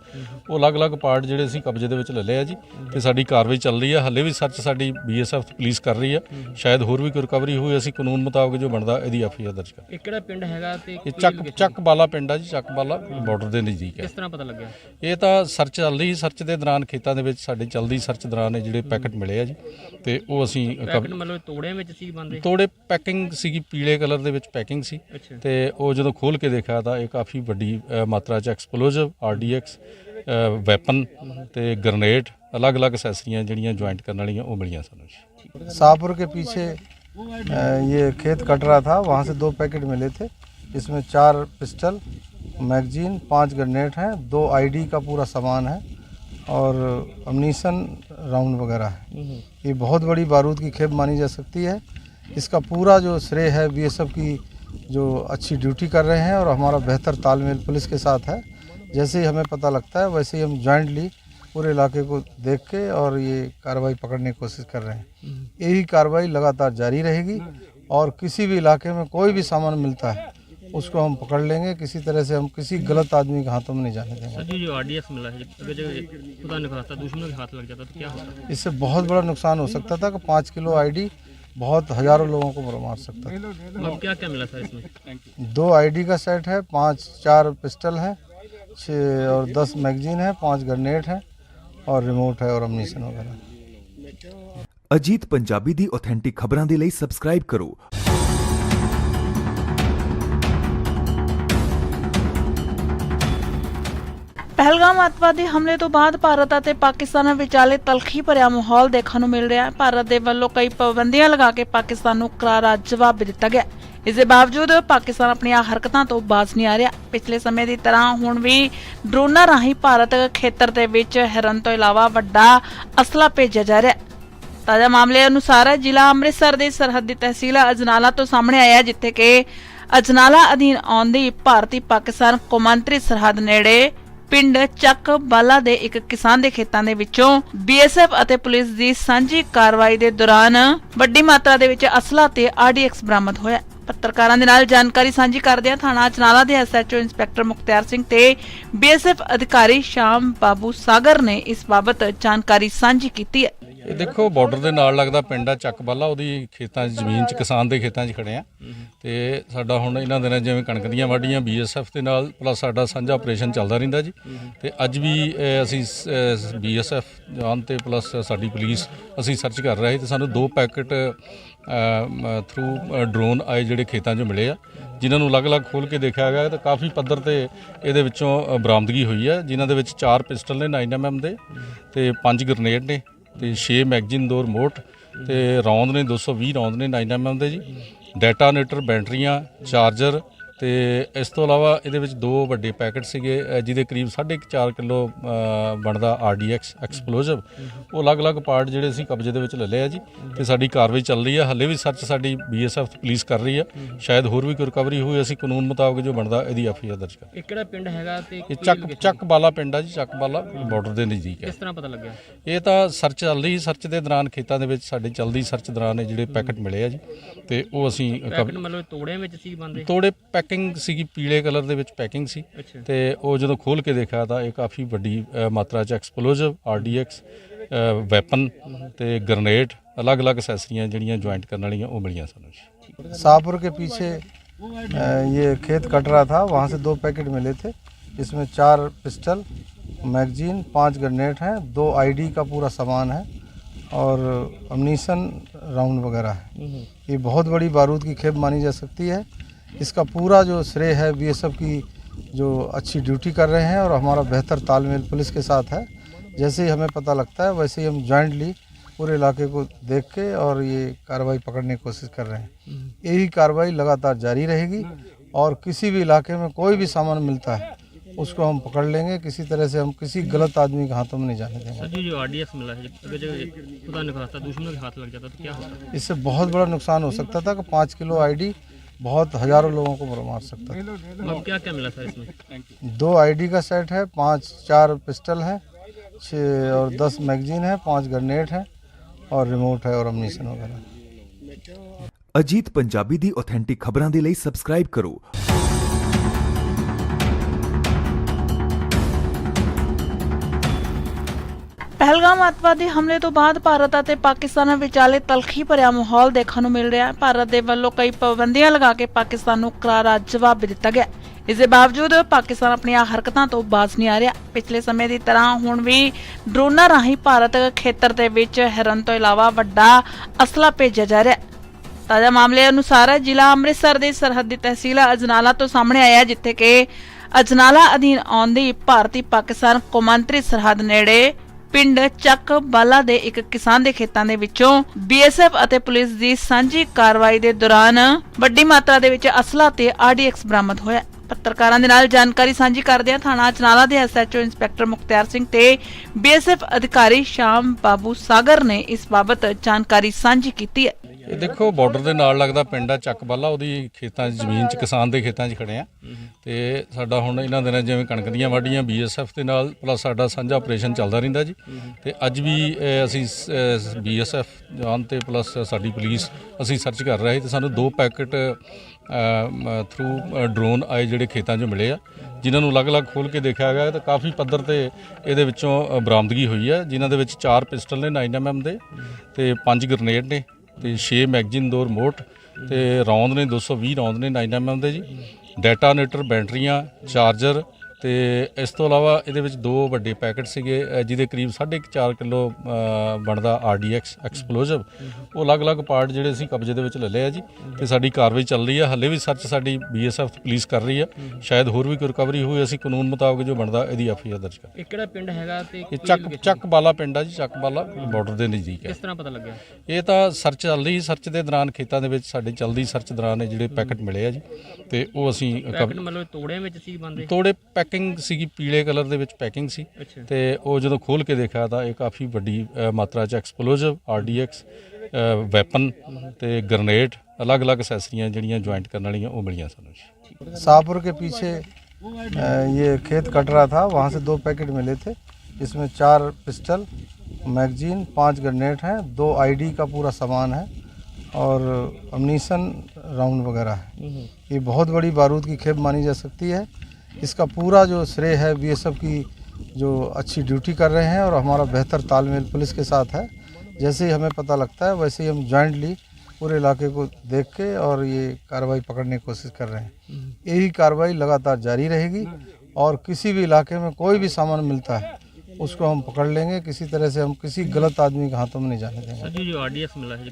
ਉਹ ਅਲੱਗ-ਅਲੱਗ ਪਾਰਟ ਜਿਹੜੇ ਅਸੀਂ ਕਬਜ਼ੇ ਦੇ ਵਿੱਚ ਲੈ ਲਏ ਆ ਜੀ ਤੇ ਸਾਡੀ ਕਾਰਵਾਈ ਚੱਲ ਰਹੀ ਹੈ ਹੱਲੇ ਵੀ ਸਰਚ ਸਾਡੀ ਬੀਐਸਐਫ ਪੁਲਿਸ ਕਰ ਰਹੀ ਹੈ ਸ਼ਾਇਦ ਹੋਰ ਵੀ ਕੋਈ ਰਿਕਵਰੀ ਹੋਈ ਅਸੀਂ ਕਾਨੂੰਨ ਮੁਤਾਬਕ ਜੋ ਬਣਦਾ ਇਹਦੀ ਐਫਆਈਆਰ ਦਰਜ ਕਰ ਇਹ ਕਿਹੜਾ ਪਿੰਡ ਹੈਗਾ ਤੇ ਇਹ ਚੱਕ location- ਚੱਕ ਬਾਲਾ ਪਿੰਡ ਆ ਜੀ ਚੱਕ ਬਾਲਾ ਬਾਰਡਰ ਦੇ ਨਜ਼ਦੀਕ ਹੈ ਕਿਸ ਤਰ੍ਹਾਂ ਪਤਾ ਲੱਗਿਆ? ਇਹ ਤਾਂ ਸਰਚ ਚੱਲ ਰਹੀ ਸਰਚ ਦੇ ਦੌਰਾਨ ਖੇਤਾਂ ਦੇ ਵਿੱਚ ਸਾਡੇ ਚੱਲਦੀ ਸਰਚ ਦੌਰਾਨ ਇਹ ਜਿਹੜੇ ਪੈਕੇਟ ਮਿਲੇ ਆ ਜੀ ਤੇ ਉਹ ਅਸੀਂ ਪੈਕਟ ਮਤਲਬ ਤੋੜਿਆਂ ਵਿੱਚ ਸੀ ਬੰਦੇ? ਤੋੜੇ ਪੈਕਿੰਗ ਸੀਗੀ ਪੀਲੇ ਕਲਰ ਦੇ ਵਿੱਚ ਪੈਕਿੰਗ ਸੀ ਅੱਛਾ ਤੇ ਉਹ ਜਦੋਂ ਖੋਲ ਕੇ ਦੇਖਿਆ ਤਾਂ ਇਹ ਕਾਫੀ ਵੱਡੀ ਅ, ਮਾਤਰਾ ਚ ਐਕਸਪਲੋਸਿਵ ਆਰਡੀਐਕਸ ਵੈਪਨ ਤੇ ਗ੍ਰਨੇਡ ਅਲੱਗ-ਅਲੱਗ ਅਸੈਸਰੀਆਂ ਜਿਹੜੀਆਂ ਜੁਆਇੰਟ ਕਰਨ ਵਾਲੀਆਂ ਉਹ ਮਿਲੀਆਂ ਸਾਨੂੰ ਜੀ शाहपुर के पीछे अ, ये खेत कट रहा था वहाँ से दो पैकेट मिले थे इसमें चार पिस्टल मैगजीन पांच ग्रेनेड हैं दो आईडी का पूरा सामान है और अमनीसन राउंड वगैरह है ये बहुत बड़ी बारूद की खेप मानी जा सकती है इसका पूरा जो श्रेय है बीएसएफ की जो अच्छी ड्यूटी कर रहे हैं और हमारा बेहतर तालमेल पुलिस के साथ है। जैसे ही हमें पता लगता है वैसे ही हम जॉइंटली पूरे इलाके को देख के और ये कार्रवाई पकड़ने की कोशिश कर रहे हैं। यही कार्रवाई लगातार जारी रहेगी और किसी भी इलाके में कोई भी सामान मिलता है उसको हम पकड़ लेंगे। किसी तरह से हम किसी गलत आदमी के हाथों में नहीं जाने देंगे। जो आरडीएक्स मिला है जो खुदा न खास्ता के हाथ लग जाता तो क्या होता? इससे बहुत बड़ा नुकसान हो सकता था कि पाँच किलो आईडी बहुत हजारों लोगों को मार सकता था अब क्या क्या मिला सर इसमें दो आईडी का सेट है पांच चार पिस्टल है छः और दस मैगजीन है पांच ग्रेनेड है और रिमोट है और अमनीशन वगैरह ਅਜੀਤ ਪੰਜਾਬੀ ਦੀ ਆਥੈਂਟਿਕ ਖਬਰਾਂ ਦੇ ਲਈ ਸਬਸਕ੍ਰਾਈਬ ਕਰੋ ਪਹਿਲਗਾਮ ਅੱਤਵਾਦੀ ਹਮਲੇ ਤੋਂ ਬਾਅਦ ਭਾਰਤ ਅਤੇ ਪਾਕਿਸਤਾਨ ਵਿਚਾਲੇ ਤਲਖੀ ਭਰਿਆ ਮਾਹੌਲ ਦੇਖਣ ਨੂੰ ਮਿਲ ਰਿਹਾ ਹੈ। ਭਾਰਤ ਦੇ ਵੱਲੋਂ ਕਈ ਪਾਬੰਦੀਆਂ ਲਗਾ ਕੇ ਪਾਕਿਸਤਾਨ ਨੂੰ ਕਰਾਰਾ ਜਵਾਬ ਦਿੱਤਾ ਗਿਆ ਇਸ ਦੇ ਬਾਵਜੂਦ ਪਾਕਿਸਤਾਨ ਆਪਣੀਆਂ ਹਰਕਤਾਂ ਤੋਂ ਬਾਜ਼ ਨਹੀਂ ਆ ਰਿਹਾ। ਪਿਛਲੇ ਸਮੇਂ ਦੀ ਤਰ੍ਹਾਂ ਹੁਣ ਵੀ ਡਰੋਨਾਂ ਰਾਹੀਂ ਭਾਰਤ ਖੇਤਰ ਦੇ ਵਿੱਚ ਹਿਰਨ ਤੋਂ ਇਲਾਵਾ ਵੱਡਾ ਅਸਲਾ ਭੇਜਿਆ ਜਾ ਰਿਹਾ ਹੈ। ਤਾਜ਼ਾ ਮਾਮਲੇ ਅਨੁਸਾਰ ਜ਼ਿਲ੍ਹਾ ਅੰਮ੍ਰਿਤਸਰ ਦੀ ਸਰਹੱਦੀ ਤਹਿਸੀਲ ਅਜਨਾਲਾ ਤੋਂ ਸਾਹਮਣੇ ਆਇਆ ਜਿੱਥੇ ਕਿ ਅਜਨਾਲਾ ਅਧੀਨ ਆਉਂਦੀ ਭਾਰਤੀ ਪਾਕਿਸਤਾਨ ਕੌਮਾਂਤਰੀ ਸਰਹੱਦ ਨੇੜੇ ਪਿੰਡ ਚੱਕ ਬਾਲਾ ਦੇ ਇੱਕ ਕਿਸਾਨ ਦੇ ਖੇਤਾਂ ਦੇ ਵਿੱਚੋਂ ਬੀਐਸਐਫ ਅਤੇ ਪੁਲਿਸ ਦੀ ਸਾਂਝੀ ਕਾਰਵਾਈ ਦੇ ਦੌਰਾਨ ਵੱਡੀ ਮਾਤਰਾ ਦੇ ਵਿੱਚ ਅਸਲਾ ਤੇ ਆਰਡੀਐਕਸ ਬਰਾਮਦ ਹੋਇਆ। ਪੱਤਰਕਾਰਾਂ ਦੇ ਨਾਲ ਜਾਣਕਾਰੀ ਸਾਂਝੀ ਕਰਦਿਆਂ ਥਾਣਾ ਚਨਾਲਾ ਦੇ ਐਸਐਚਓ ਇੰਸਪੈਕਟਰ ਮੁਖਤਿਆਰ ਸਿੰਘ ਤੇ ਬੀਐਸਐਫ ਅਧਿਕਾਰੀ ਸ਼ਾਮ ਬਾਬੂ ਸਾਗਰ ਨੇ ਇਸ ਬਾਬਤ ਜਾਣਕਾਰੀ ਸਾਂਝੀ ਕੀਤੀ ਹੈ। ਇਹ ਦੇਖੋ ਬਾਰਡਰ ਦੇ ਨਾਲ ਲੱਗਦਾ ਪਿੰਡ ਆ ਚੱਕਬਾਲਾ ਉਹਦੀ ਖੇਤਾਂ 'ਚ ਜ਼ਮੀਨ 'ਚ ਕਿਸਾਨ ਦੇ ਖੇਤਾਂ 'ਚ ਖੜੇ ਆ। ਤੇ ਸਾਡਾ ਹੁਣ ਇਹਨਾਂ ਦਿਨਾਂ ਜਿਵੇਂ ਕਣਕ ਦੀਆਂ ਵਾਢੀਆਂ ਬੀਐਸਐਫ ਦੇ ਨਾਲ ਪਲੱਸ ਸਾਡਾ ਸਾਂਝਾ ਆਪਰੇਸ਼ਨ ਚੱਲਦਾ ਰਹਿੰਦਾ ਜੀ। ਤੇ ਅੱਜ ਵੀ ਅ, ਅਸੀਂ ਬੀਐਸਐਫ ਜਾਨ ਤੇ ਪਲੱਸ ਸਾਡੀ ਪੁਲਿਸ ਅਸੀਂ ਸਰਚ ਕਰ ਰਹੇ ਸੀ ਤੇ ਸਾਨੂੰ ਦੋ ਪੈਕੇਟ ਥਰੂ ਡਰੋਨ ਆਏ ਜਿਹੜੇ ਖੇਤਾਂ 'ਚੋਂ ਮਿਲੇ ਆ। ਜਿਨ੍ਹਾਂ ਨੂੰ ਅਲੱਗ-ਅਲੱਗ ਖੋਲ ਕੇ ਦੇਖਿਆ ਗਿਆ ਤਾਂ ਕਾਫੀ ਪੱਧਰ ਤੇ ਇਹਦੇ ਵਿੱਚੋਂ ਬਰਾਮਦਗੀ ਹੋਈ ਹੈ ਜਿਨ੍ਹਾਂ ਦੇ ਵਿੱਚ ਚਾਰ ਪਿਸਟਲ ਨੇ 9mm ਦੇ ਤੇ ਪੰਜ ਗ੍ਰਨੇਡ ਨੇ। ਤੇ 6 ਮੈਗਜ਼ੀਨ ਦੋ ਰਿਮੋਟ ਤੇ ਰੌਂਦ ਨੇ 220 ਰੌਂਦ ਨੇ 9mm ਦੇ ਜੀ। ਡੈਟਾਨੇਟਰ ਬੈਟਰੀਆਂ, ਚਾਰਜਰ ਤੇ ਇਸ ਤੋਂ ਇਲਾਵਾ ਇਹਦੇ ਵਿੱਚ ਦੋ ਵੱਡੇ ਪੈਕੇਟ ਸੀਗੇ ਜਿਹਦੇ ਕਰੀਬ 4.5 ਕਿਲੋ ਬਣਦਾ ਆਰਡੀਐਕਸ ਐਕਸਪਲੋਸਿਵ ਉਹ ਅਲੱਗ-ਅਲੱਗ ਪਾਰਟ ਜਿਹੜੇ ਸੀ ਕਬਜ਼ੇ ਦੇ ਵਿੱਚ ਲੈ ਲਏ ਆ ਜੀ ਤੇ ਸਾਡੀ ਕਾਰਵਾਈ ਚੱਲ ਰਹੀ ਆ। ਹੱਲੇ ਵੀ ਸਰਚ ਸਾਡੀ ਬੀਐਸਐਫ ਪੁਲਿਸ ਕਰ ਰਹੀ ਆ। ਸ਼ਾਇਦ ਹੋਰ ਵੀ ਕੋਈ ਰਿਕਵਰੀ ਹੋਈ ਅਸੀਂ ਕਾਨੂੰਨ ਮੁਤਾਬਕ ਜੋ ਬਣਦਾ ਇਹਦੀ ਐਫਆਈਆਰ ਦਰਜ ਕਰ ਇਹ ਕਿਹੜਾ ਪਿੰਡ ਹੈਗਾ ਤੇ ਇਹ ਚੱਕ location? ਚੱਕ ਬਾਲਾ ਪਿੰਡ ਆ ਜੀ ਚੱਕ ਬਾਲਾ ਬਾਰਡਰ ਦੇ ਨਜ਼ਦੀਕ ਹੈ ਕਿਸ ਤਰ੍ਹਾਂ ਪਤਾ ਲੱਗਿਆ? ਇਹ ਤਾਂ ਸਰਚ ਚੱਲ ਰਹੀ ਸਰਚ ਦੇ ਦੌਰਾਨ ਖੇਤਾਂ ਦੇ ਵਿੱਚ ਸਾਡੇ ਚੱਲਦੀ ਸਰਚ ਦੌਰਾਨ ਇਹ ਜਿਹੜੇ ਪੈਕੇਟ ਮਿਲੇ ਆ ਜੀ। ਤੇ ਉਹ ਅਸੀਂ ਪੈਕਟ ਮਤਲਬ ਤੋੜਿਆਂ ਵਿੱਚ ਸੀ ਬੰਦੇ? ਤੋੜੇ ਪੈਕਿੰਗ ਸੀਗੀ ਪੀਲੇ ਕਲਰ ਦੇ ਵਿੱਚ ਪੈਕਿੰਗ ਸੀ ਅੱਛਾ ਤੇ ਉਹ ਜਦੋਂ ਖੋਲ ਕੇ ਦੇਖਿਆ ਤਾਂ ਇਹ ਕਾਫੀ ਵੱਡੀ ਅ, ਮਾਤਰਾ ਚ ਐਕਸਪਲੋਸਿਵ ਆਰਡੀਐਕਸ ਵੈਪਨ ਤੇ ਗ੍ਰਨੇਡ ਅਲੱਗ-ਅਲੱਗ ਅਸੈਸਰੀਆਂ ਜਿਹੜੀਆਂ ਜੁਆਇੰਟ ਕਰਨ ਵਾਲੀਆਂ ਉਹ ਮਿਲੀਆਂ ਸਾਨੂੰ ਜੀ शाहपुर के पीछे अ, ये खेत कट रहा था वहाँ से दो पैकेट मिले थे इसमें चार पिस्टल मैगजीन पांच ग्रेनेड हैं दो आईडी का पूरा सामान है और अमनीसन राउंड वगैरह है ये बहुत बड़ी बारूद की खेप मानी जा सकती है इसका पूरा जो श्रेय है बीएसएफ की जो अच्छी ड्यूटी कर रहे हैं और हमारा बेहतर तालमेल पुलिस के साथ है। जैसे ही हमें पता लगता है वैसे ही हम जॉइंटली पूरे इलाके को देख के और ये कार्रवाई पकड़ने की कोशिश कर रहे हैं। यही कार्रवाई लगातार जारी रहेगी और किसी भी इलाके में कोई भी सामान मिलता है उसको हम पकड़ लेंगे। किसी तरह से हम किसी गलत आदमी के हाथों में नहीं जाने देंगे। सर जो आरडीएक्स मिला है खुदा न खास्ता के हाथ लग जाता तो क्या होता? इससे बहुत बड़ा नुकसान हो सकता था कि पाँच किलो आईडी बहुत हजारों लोगों को मार सकता था अब क्या क्या मिला सर इसमें दो आईडी का सेट है पांच चार पिस्टल है छः और दस मैगजीन है पांच ग्रेनेड है और रिमोट है और अमनीशन वगैरह ਅਜੀਤ ਪੰਜਾਬੀ ਦੀ ਆਥੈਂਟਿਕ ਖਬਰਾਂ ਦੇ ਲਈ ਸਬਸਕ੍ਰਾਈਬ ਕਰੋ ਪਹਿਲਗਾਮ ਅੱਤਵਾਦੀ ਹਮਲੇ ਤੋਂ ਬਾਅਦ ਭਾਰਤ ਅਤੇ ਪਾਕਿਸਤਾਨ ਵਿਚਾਲੇ ਤਲਖੀ ਭਰਿਆ ਮਾਹੌਲ ਦੇਖਣ ਨੂੰ ਮਿਲ ਰਿਹਾ ਹੈ। ਭਾਰਤ ਦੇ ਵੱਲੋਂ ਕਈ ਪਾਬੰਦੀਆਂ ਲਗਾ ਕੇ ਪਾਕਿਸਤਾਨ ਨੂੰ ਕਰਾਰਾ ਜਵਾਬ ਵੀ ਦਿੱਤਾ ਗਿਆ ਇਸ ਦੇ ਬਾਵਜੂਦ ਪਾਕਿਸਤਾਨ ਆਪਣੀਆਂ ਹਰਕਤਾਂ ਤੋਂ ਬਾਜ਼ ਨਹੀਂ ਆ ਰਿਹਾ। ਪਿਛਲੇ ਸਮੇਂ ਦੀ ਤਰ੍ਹਾਂ ਹੁਣ ਵੀ ਡਰੋਨਾਂ ਰਾਹੀਂ ਭਾਰਤ ਖੇਤਰ ਦੇ ਵਿੱਚ ਹਿਰਨ ਤੋਂ ਇਲਾਵਾ ਵੱਡਾ ਅਸਲਾ ਭੇਜਿਆ ਜਾ ਰਿਹਾ ਹੈ। ਤਾਜ਼ਾ ਮਾਮਲੇ ਅਨੁਸਾਰ ਜ਼ਿਲ੍ਹਾ ਅੰਮ੍ਰਿਤਸਰ ਦੀ ਸਰਹੱਦੀ ਤਹਿਸੀਲ ਅਜਨਾਲਾ ਤੋਂ ਸਾਹਮਣੇ ਆਇਆ ਜਿੱਥੇ ਕਿ ਅਜਨਾਲਾ ਅਧੀਨ ਆਉਂਦੀ ਭਾਰਤੀ ਪਾਕਿਸਤਾਨ ਕੌਮਾਂਤਰੀ ਸਰਹੱਦ ਨੇੜੇ ਪਿੰਡ ਚੱਕ ਬਾਲਾ ਦੇ ਇੱਕ ਕਿਸਾਨ ਦੇ ਖੇਤਾਂ ਦੇ ਵਿੱਚੋਂ ਬੀਐਸਐਫ ਅਤੇ ਪੁਲਿਸ ਦੀ ਸਾਂਝੀ ਕਾਰਵਾਈ ਦੇ ਦੌਰਾਨ ਵੱਡੀ ਮਾਤਰਾ ਦੇ ਵਿੱਚ ਅਸਲਾ ਤੇ ਆਰਡੀਐਕਸ ਬਰਾਮਦ ਹੋਇਆ। ਪੱਤਰਕਾਰਾਂ ਦੇ ਨਾਲ ਜਾਣਕਾਰੀ ਸਾਂਝੀ ਕਰਦਿਆਂ ਥਾਣਾ ਚਨਾਲਾ ਦੇ ਐਸਐਚਓ ਇੰਸਪੈਕਟਰ ਮੁਖਤਿਆਰ ਸਿੰਘ ਤੇ ਬੀਐਸਐਫ ਅਧਿਕਾਰੀ ਸ਼ਾਮ ਬਾਬੂ ਸਾਗਰ ਨੇ ਇਸ ਬਾਬਤ ਜਾਣਕਾਰੀ ਸਾਂਝੀ ਕੀਤੀ ਹੈ। ਇਹ ਦੇਖੋ ਬਾਰਡਰ ਦੇ ਨਾਲ ਲੱਗਦਾ ਪਿੰਡ ਆ ਚੱਕਬਾਲਾ ਉਹਦੀ ਖੇਤਾਂ 'ਚ ਜ਼ਮੀਨ 'ਚ ਕਿਸਾਨ ਦੇ ਖੇਤਾਂ 'ਚ ਖੜੇ ਆ। ਤੇ ਸਾਡਾ ਹੁਣ ਇਹਨਾਂ ਦਿਨਾਂ ਜਿਵੇਂ ਕਣਕ ਦੀਆਂ ਵਾਢੀਆਂ ਬੀਐਸਐਫ ਦੇ ਨਾਲ ਪਲੱਸ ਸਾਡਾ ਸਾਂਝਾ ਆਪਰੇਸ਼ਨ ਚੱਲਦਾ ਰਹਿੰਦਾ ਜੀ। ਤੇ ਅੱਜ ਵੀ ਅਹ, ਅਸੀਂ ਬੀਐਸਐਫ ਜਾਨ ਤੇ ਪਲੱਸ ਸਾਡੀ ਪੁਲਿਸ ਅਸੀਂ ਸਰਚ ਕਰ ਰਹੇ ਤੇ ਸਾਨੂੰ ਦੋ ਪੈਕਟ ਥਰੂ ਡਰੋਨ ਆਏ ਜਿਹੜੇ ਖੇਤਾਂ 'ਚੋਂ ਮਿਲੇ ਆ। ਜਿਨ੍ਹਾਂ ਨੂੰ ਅਲੱਗ-ਅਲੱਗ ਖੋਲ ਕੇ ਦੇਖਿਆ ਗਿਆ ਤਾਂ ਕਾਫੀ ਪੱਧਰ ਤੇ ਇਹਦੇ ਵਿੱਚੋਂ ਬਰਾਮਦਗੀ ਹੋਈ ਹੈ ਜਿਨ੍ਹਾਂ ਦੇ ਵਿੱਚ ਚਾਰ ਪਿਸਟਲ ਨੇ 9mm ਦੇ ਤੇ ਪੰਜ ਗ੍ਰਨੇਡ ਨੇ। ਤੇ 6 ਮੈਗਜ਼ੀਨ ਦੋ ਰਿਮੋਟ ਤੇ ਰੌਂਦ ਨੇ 220 ਰੌਂਦ ਨੇ 9mm ਦੇ ਜੀ। ਡੈਟਾਨੇਟਰ ਬੈਟਰੀਆਂ ਚਾਰਜਰ ਤੇ ਇਸ ਤੋਂ ਇਲਾਵਾ ਇਹਦੇ ਵਿੱਚ ਦੋ ਵੱਡੇ ਪੈਕੇਟ ਸੀਗੇ ਜਿਹਦੇ ਕਰੀਬ 4.5 ਕਿਲੋ ਬਣਦਾ ਆਰਡੀਐਕਸ ਐਕਸਪਲੋਸਿਵ। ਉਹ ਅਲੱਗ-ਅਲੱਗ ਪਾਰਟ ਜਿਹੜੇ ਸੀ ਕਬਜ਼ੇ ਦੇ ਵਿੱਚ ਲੈ ਲਏ ਆ ਜੀ ਤੇ ਸਾਡੀ ਕਾਰਵਾਈ ਚੱਲ ਰਹੀ ਆ। ਹੱਲੇ ਵੀ ਸਰਚ ਸਾਡੀ ਬੀਐਸਐਫ ਪੁਲਿਸ ਕਰ ਰਹੀ ਆ। ਸ਼ਾਇਦ ਹੋਰ ਵੀ ਕੋਈ ਰਿਕਵਰੀ ਹੋਈ ਅਸੀਂ ਕਾਨੂੰਨ ਮੁਤਾਬਕ ਜੋ ਬਣਦਾ ਇਹਦੀ ਐਫਆਈਆਰ ਦਰਜ ਕਰ। ਇਹ ਕਿਹੜਾ ਪਿੰਡ ਹੈਗਾ ਤੇ ਇਹ ਚੱਕ ਬਾਲਾ ਪਿੰਡ ਆ ਜੀ ਚੱਕ ਬਾਲਾ ਬਾਰਡਰ ਦੇ ਨਜ਼ਦੀਕ ਹੈ। ਕਿਸ ਤਰ੍ਹਾਂ ਪਤਾ ਲੱਗਿਆ? ਇਹ ਤਾਂ ਸਰਚ ਚੱਲ ਰਹੀ ਸਰਚ ਦੇ ਦੌਰਾਨ ਖੇਤਾਂ ਦੇ ਵਿੱਚ ਸਾਡੇ ਚੱਲਦੀ ਸਰਚ ਦੌਰਾਨ ਇਹ ਜਿਹੜੇ ਪੈਕੇਟ ਮਿਲੇ ਆ ਜੀ ਤੇ ਉਹ ਅਸੀਂ ਪੈਕਟ ਮਤਲਬ ਤੋੜਿਆਂ ਵਿੱਚ ਸੀ ਬੰਦੇ? ਤੋੜੇ ਪੈਕਿੰਗ ਸੀਗੀ ਪੀਲੇ ਕਲਰ ਦੇ ਵਿੱਚ ਪੈਕਿੰਗ ਸੀ ਅੱਛਾ ਤੇ ਉਹ ਜਦੋਂ ਖੋਲ ਕੇ ਦੇਖਿਆ ਤਾਂ ਇਹ ਕਾਫੀ ਵੱਡੀ ਅ, ਮਾਤਰਾ ਚ ਐਕਸਪਲੋਸਿਵ ਆਰਡੀਐਕਸ ਵੈਪਨ ਤੇ ਗ੍ਰਨੇਡ ਅਲੱਗ-ਅਲੱਗ ਅਸੈਸਰੀਆਂ ਜਿਹੜੀਆਂ ਜੁਆਇੰਟ ਕਰਨ ਵਾਲੀਆਂ ਉਹ ਮਿਲੀਆਂ ਸਾਨੂੰ ਜੀ शाहपुर के पीछे अ, ये खेत कट रहा था वहाँ से दो पैकेट मिले थे इसमें चार पिस्टल मैगजीन पांच ग्रेनेड हैं दो आईडी का पूरा सामान है और अमनीसन राउंड वगैरह है ये बहुत बड़ी बारूद की खेप मानी जा सकती है इसका पूरा जो श्रेय है बीएसएफ की जो अच्छी ड्यूटी कर रहे हैं और हमारा बेहतर तालमेल पुलिस के साथ है। जैसे ही हमें पता लगता है वैसे ही हम जॉइंटली पूरे इलाके को देख के और ये कार्रवाई पकड़ने की कोशिश कर रहे हैं। यही कार्रवाई लगातार जारी रहेगी और किसी भी इलाके में कोई भी सामान मिलता है उसको हम पकड़ लेंगे। किसी तरह से हम किसी गलत आदमी के हाथों में नहीं जाने देंगे। सर जो आरडीएक्स मिला है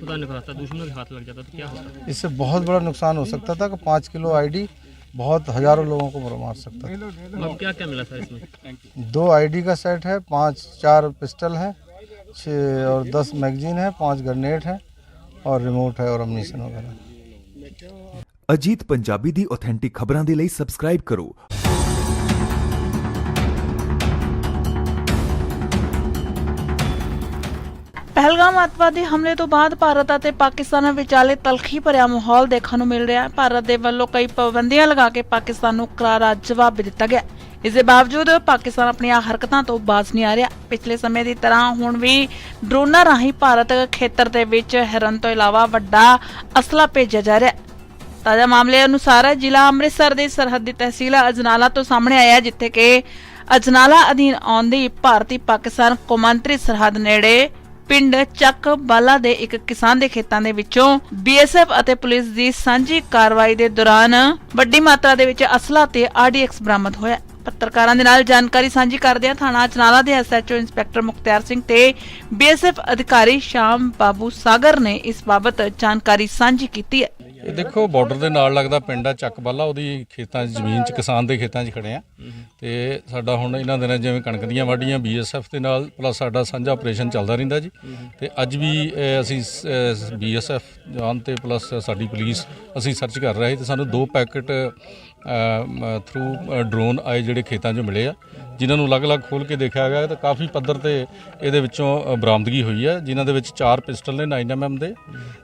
खुदा न खास्ता के हाथ लग जाता तो क्या होता? इससे बहुत बड़ा नुकसान हो सकता था कि पाँच किलो आईडी बहुत हज़ारों लोगों को मार सकता था। अब क्या क्या मिला था इसमें? दो आईडी का सेट है पाँच चार पिस्टल है छः और दस मैगजीन है पाँच ग्रनेड है और रिमोट है और अमनीशन वगैरह। अजीत पंजाबी दी ऑथेंटिक खबरों के लिए सब्सक्राइब करो। ਪਹਿਲਗਾਮ ਅੱਤਵਾਦੀ ਹਮਲੇ ਤੋਂ ਬਾਅਦ ਭਾਰਤ ਅਤੇ ਪਾਕਿਸਤਾਨ ਵਿਚਾਲੇ ਤਲਖੀ ਭਰਿਆ ਮਾਹੌਲ ਦੇਖਣ ਨੂੰ ਮਿਲ ਰਿਹਾ ਹੈ। ਭਾਰਤ ਦੇ ਵੱਲੋਂ ਕਈ ਪਾਬੰਦੀਆਂ ਲਗਾ ਕੇ ਪਾਕਿਸਤਾਨ ਨੂੰ ਕਰਾਰਾ ਜਵਾਬ ਦਿੱਤਾ ਗਿਆ ਇਸ ਦੇ ਬਾਵਜੂਦ ਪਾਕਿਸਤਾਨ ਆਪਣੀਆਂ ਹਰਕਤਾਂ ਤੋਂ ਬਾਜ਼ ਨਹੀਂ ਆ ਰਿਹਾ। ਪਿਛਲੇ ਸਮੇਂ ਦੀ ਤਰ੍ਹਾਂ ਹੁਣ ਵੀ ਡਰੋਨਾਂ ਰਾਹੀਂ ਭਾਰਤ ਖੇਤਰ ਦੇ ਵਿੱਚ ਹਿਰਨ ਤੋਂ ਇਲਾਵਾ ਵੱਡਾ ਅਸਲਾ ਭੇਜਿਆ ਜਾ ਰਿਹਾ ਹੈ। ਤਾਜ਼ਾ ਮਾਮਲੇ ਅਨੁਸਾਰ ਜ਼ਿਲ੍ਹਾ ਅੰਮ੍ਰਿਤਸਰ ਦੀ ਸਰਹੱਦੀ ਤਹਿਸੀਲ ਅਜਨਾਲਾ ਤੋਂ ਸਾਹਮਣੇ ਆਇਆ ਜਿੱਥੇ ਕਿ ਅਜਨਾਲਾ ਅਧੀਨ ਆਉਂਦੀ ਭਾਰਤੀ ਪਾਕਿਸਤਾਨ ਕੌਮਾਂਤਰੀ ਸਰਹੱਦ ਨੇੜੇ ਪਿੰਡ ਚੱਕ ਬਾਲਾ ਦੇ ਇੱਕ ਕਿਸਾਨ ਦੇ ਖੇਤਾਂ ਦੇ ਵਿੱਚੋਂ ਬੀਐਸਐਫ ਅਤੇ ਪੁਲਿਸ ਦੀ ਸਾਂਝੀ ਕਾਰਵਾਈ ਦੇ ਦੌਰਾਨ ਵੱਡੀ ਮਾਤਰਾ ਦੇ ਵਿੱਚ ਅਸਲਾ ਤੇ ਆਰਡੀਐਕਸ ਬਰਾਮਦ ਹੋਇਆ। ਪੱਤਰਕਾਰਾਂ ਦੇ ਨਾਲ ਜਾਣਕਾਰੀ ਸਾਂਝੀ ਕਰਦਿਆਂ ਥਾਣਾ ਚਨਾਲਾ ਦੇ ਐਸਐਚਓ ਇੰਸਪੈਕਟਰ ਮੁਖਤਿਆਰ ਸਿੰਘ ਤੇ ਬੀਐਸਐਫ ਅਧਿਕਾਰੀ ਸ਼ਾਮ ਬਾਬੂ ਸਾਗਰ ਨੇ ਇਸ ਬਾਬਤ ਜਾਣਕਾਰੀ ਸਾਂਝੀ ਕੀਤੀ ਹੈ। ਇਹ ਦੇਖੋ ਬਾਰਡਰ ਦੇ ਨਾਲ ਲੱਗਦਾ ਪਿੰਡ ਆ ਚੱਕਬਾਲਾ ਉਹਦੀ ਖੇਤਾਂ 'ਚ ਜ਼ਮੀਨ 'ਚ ਕਿਸਾਨ ਦੇ ਖੇਤਾਂ 'ਚ ਖੜੇ ਆ। ਤੇ ਸਾਡਾ ਹੁਣ ਇਹਨਾਂ ਦਿਨਾਂ ਜਿਵੇਂ ਕਣਕ ਦੀਆਂ ਵਾਢੀਆਂ ਬੀਐਸਐਫ ਦੇ ਨਾਲ ਪਲੱਸ ਸਾਡਾ ਸਾਂਝਾ ਆਪਰੇਸ਼ਨ ਚੱਲਦਾ ਰਹਿੰਦਾ ਜੀ। ਤੇ ਅੱਜ ਵੀ ਅਹ, ਅਸੀਂ ਬੀਐਸਐਫ ਜਵਾਨ ਤੇ ਪਲੱਸ ਸਾਡੀ ਪੁਲਿਸ ਅਸੀਂ ਸਰਚ ਕਰ ਰਹੇ ਸੀ ਤੇ ਸਾਨੂੰ ਦੋ ਪੈਕਟ ਥਰੂ ਡਰੋਨ ਆਏ ਜਿਹੜੇ ਖੇਤਾਂ 'ਚੋਂ ਮਿਲੇ ਆ। ਜਿਨ੍ਹਾਂ ਨੂੰ ਅਲੱਗ-ਅਲੱਗ ਖੋਲ ਕੇ ਦੇਖਿਆ ਗਿਆ ਤਾਂ ਕਾਫੀ ਪੱਧਰ ਤੇ ਇਹਦੇ ਵਿੱਚੋਂ ਅ, ਬਰਾਮਦਗੀ ਹੋਈ ਹੈ ਜਿਨ੍ਹਾਂ ਦੇ ਵਿੱਚ ਚਾਰ ਪਿਸਟਲ ਨੇ 9mm ਦੇ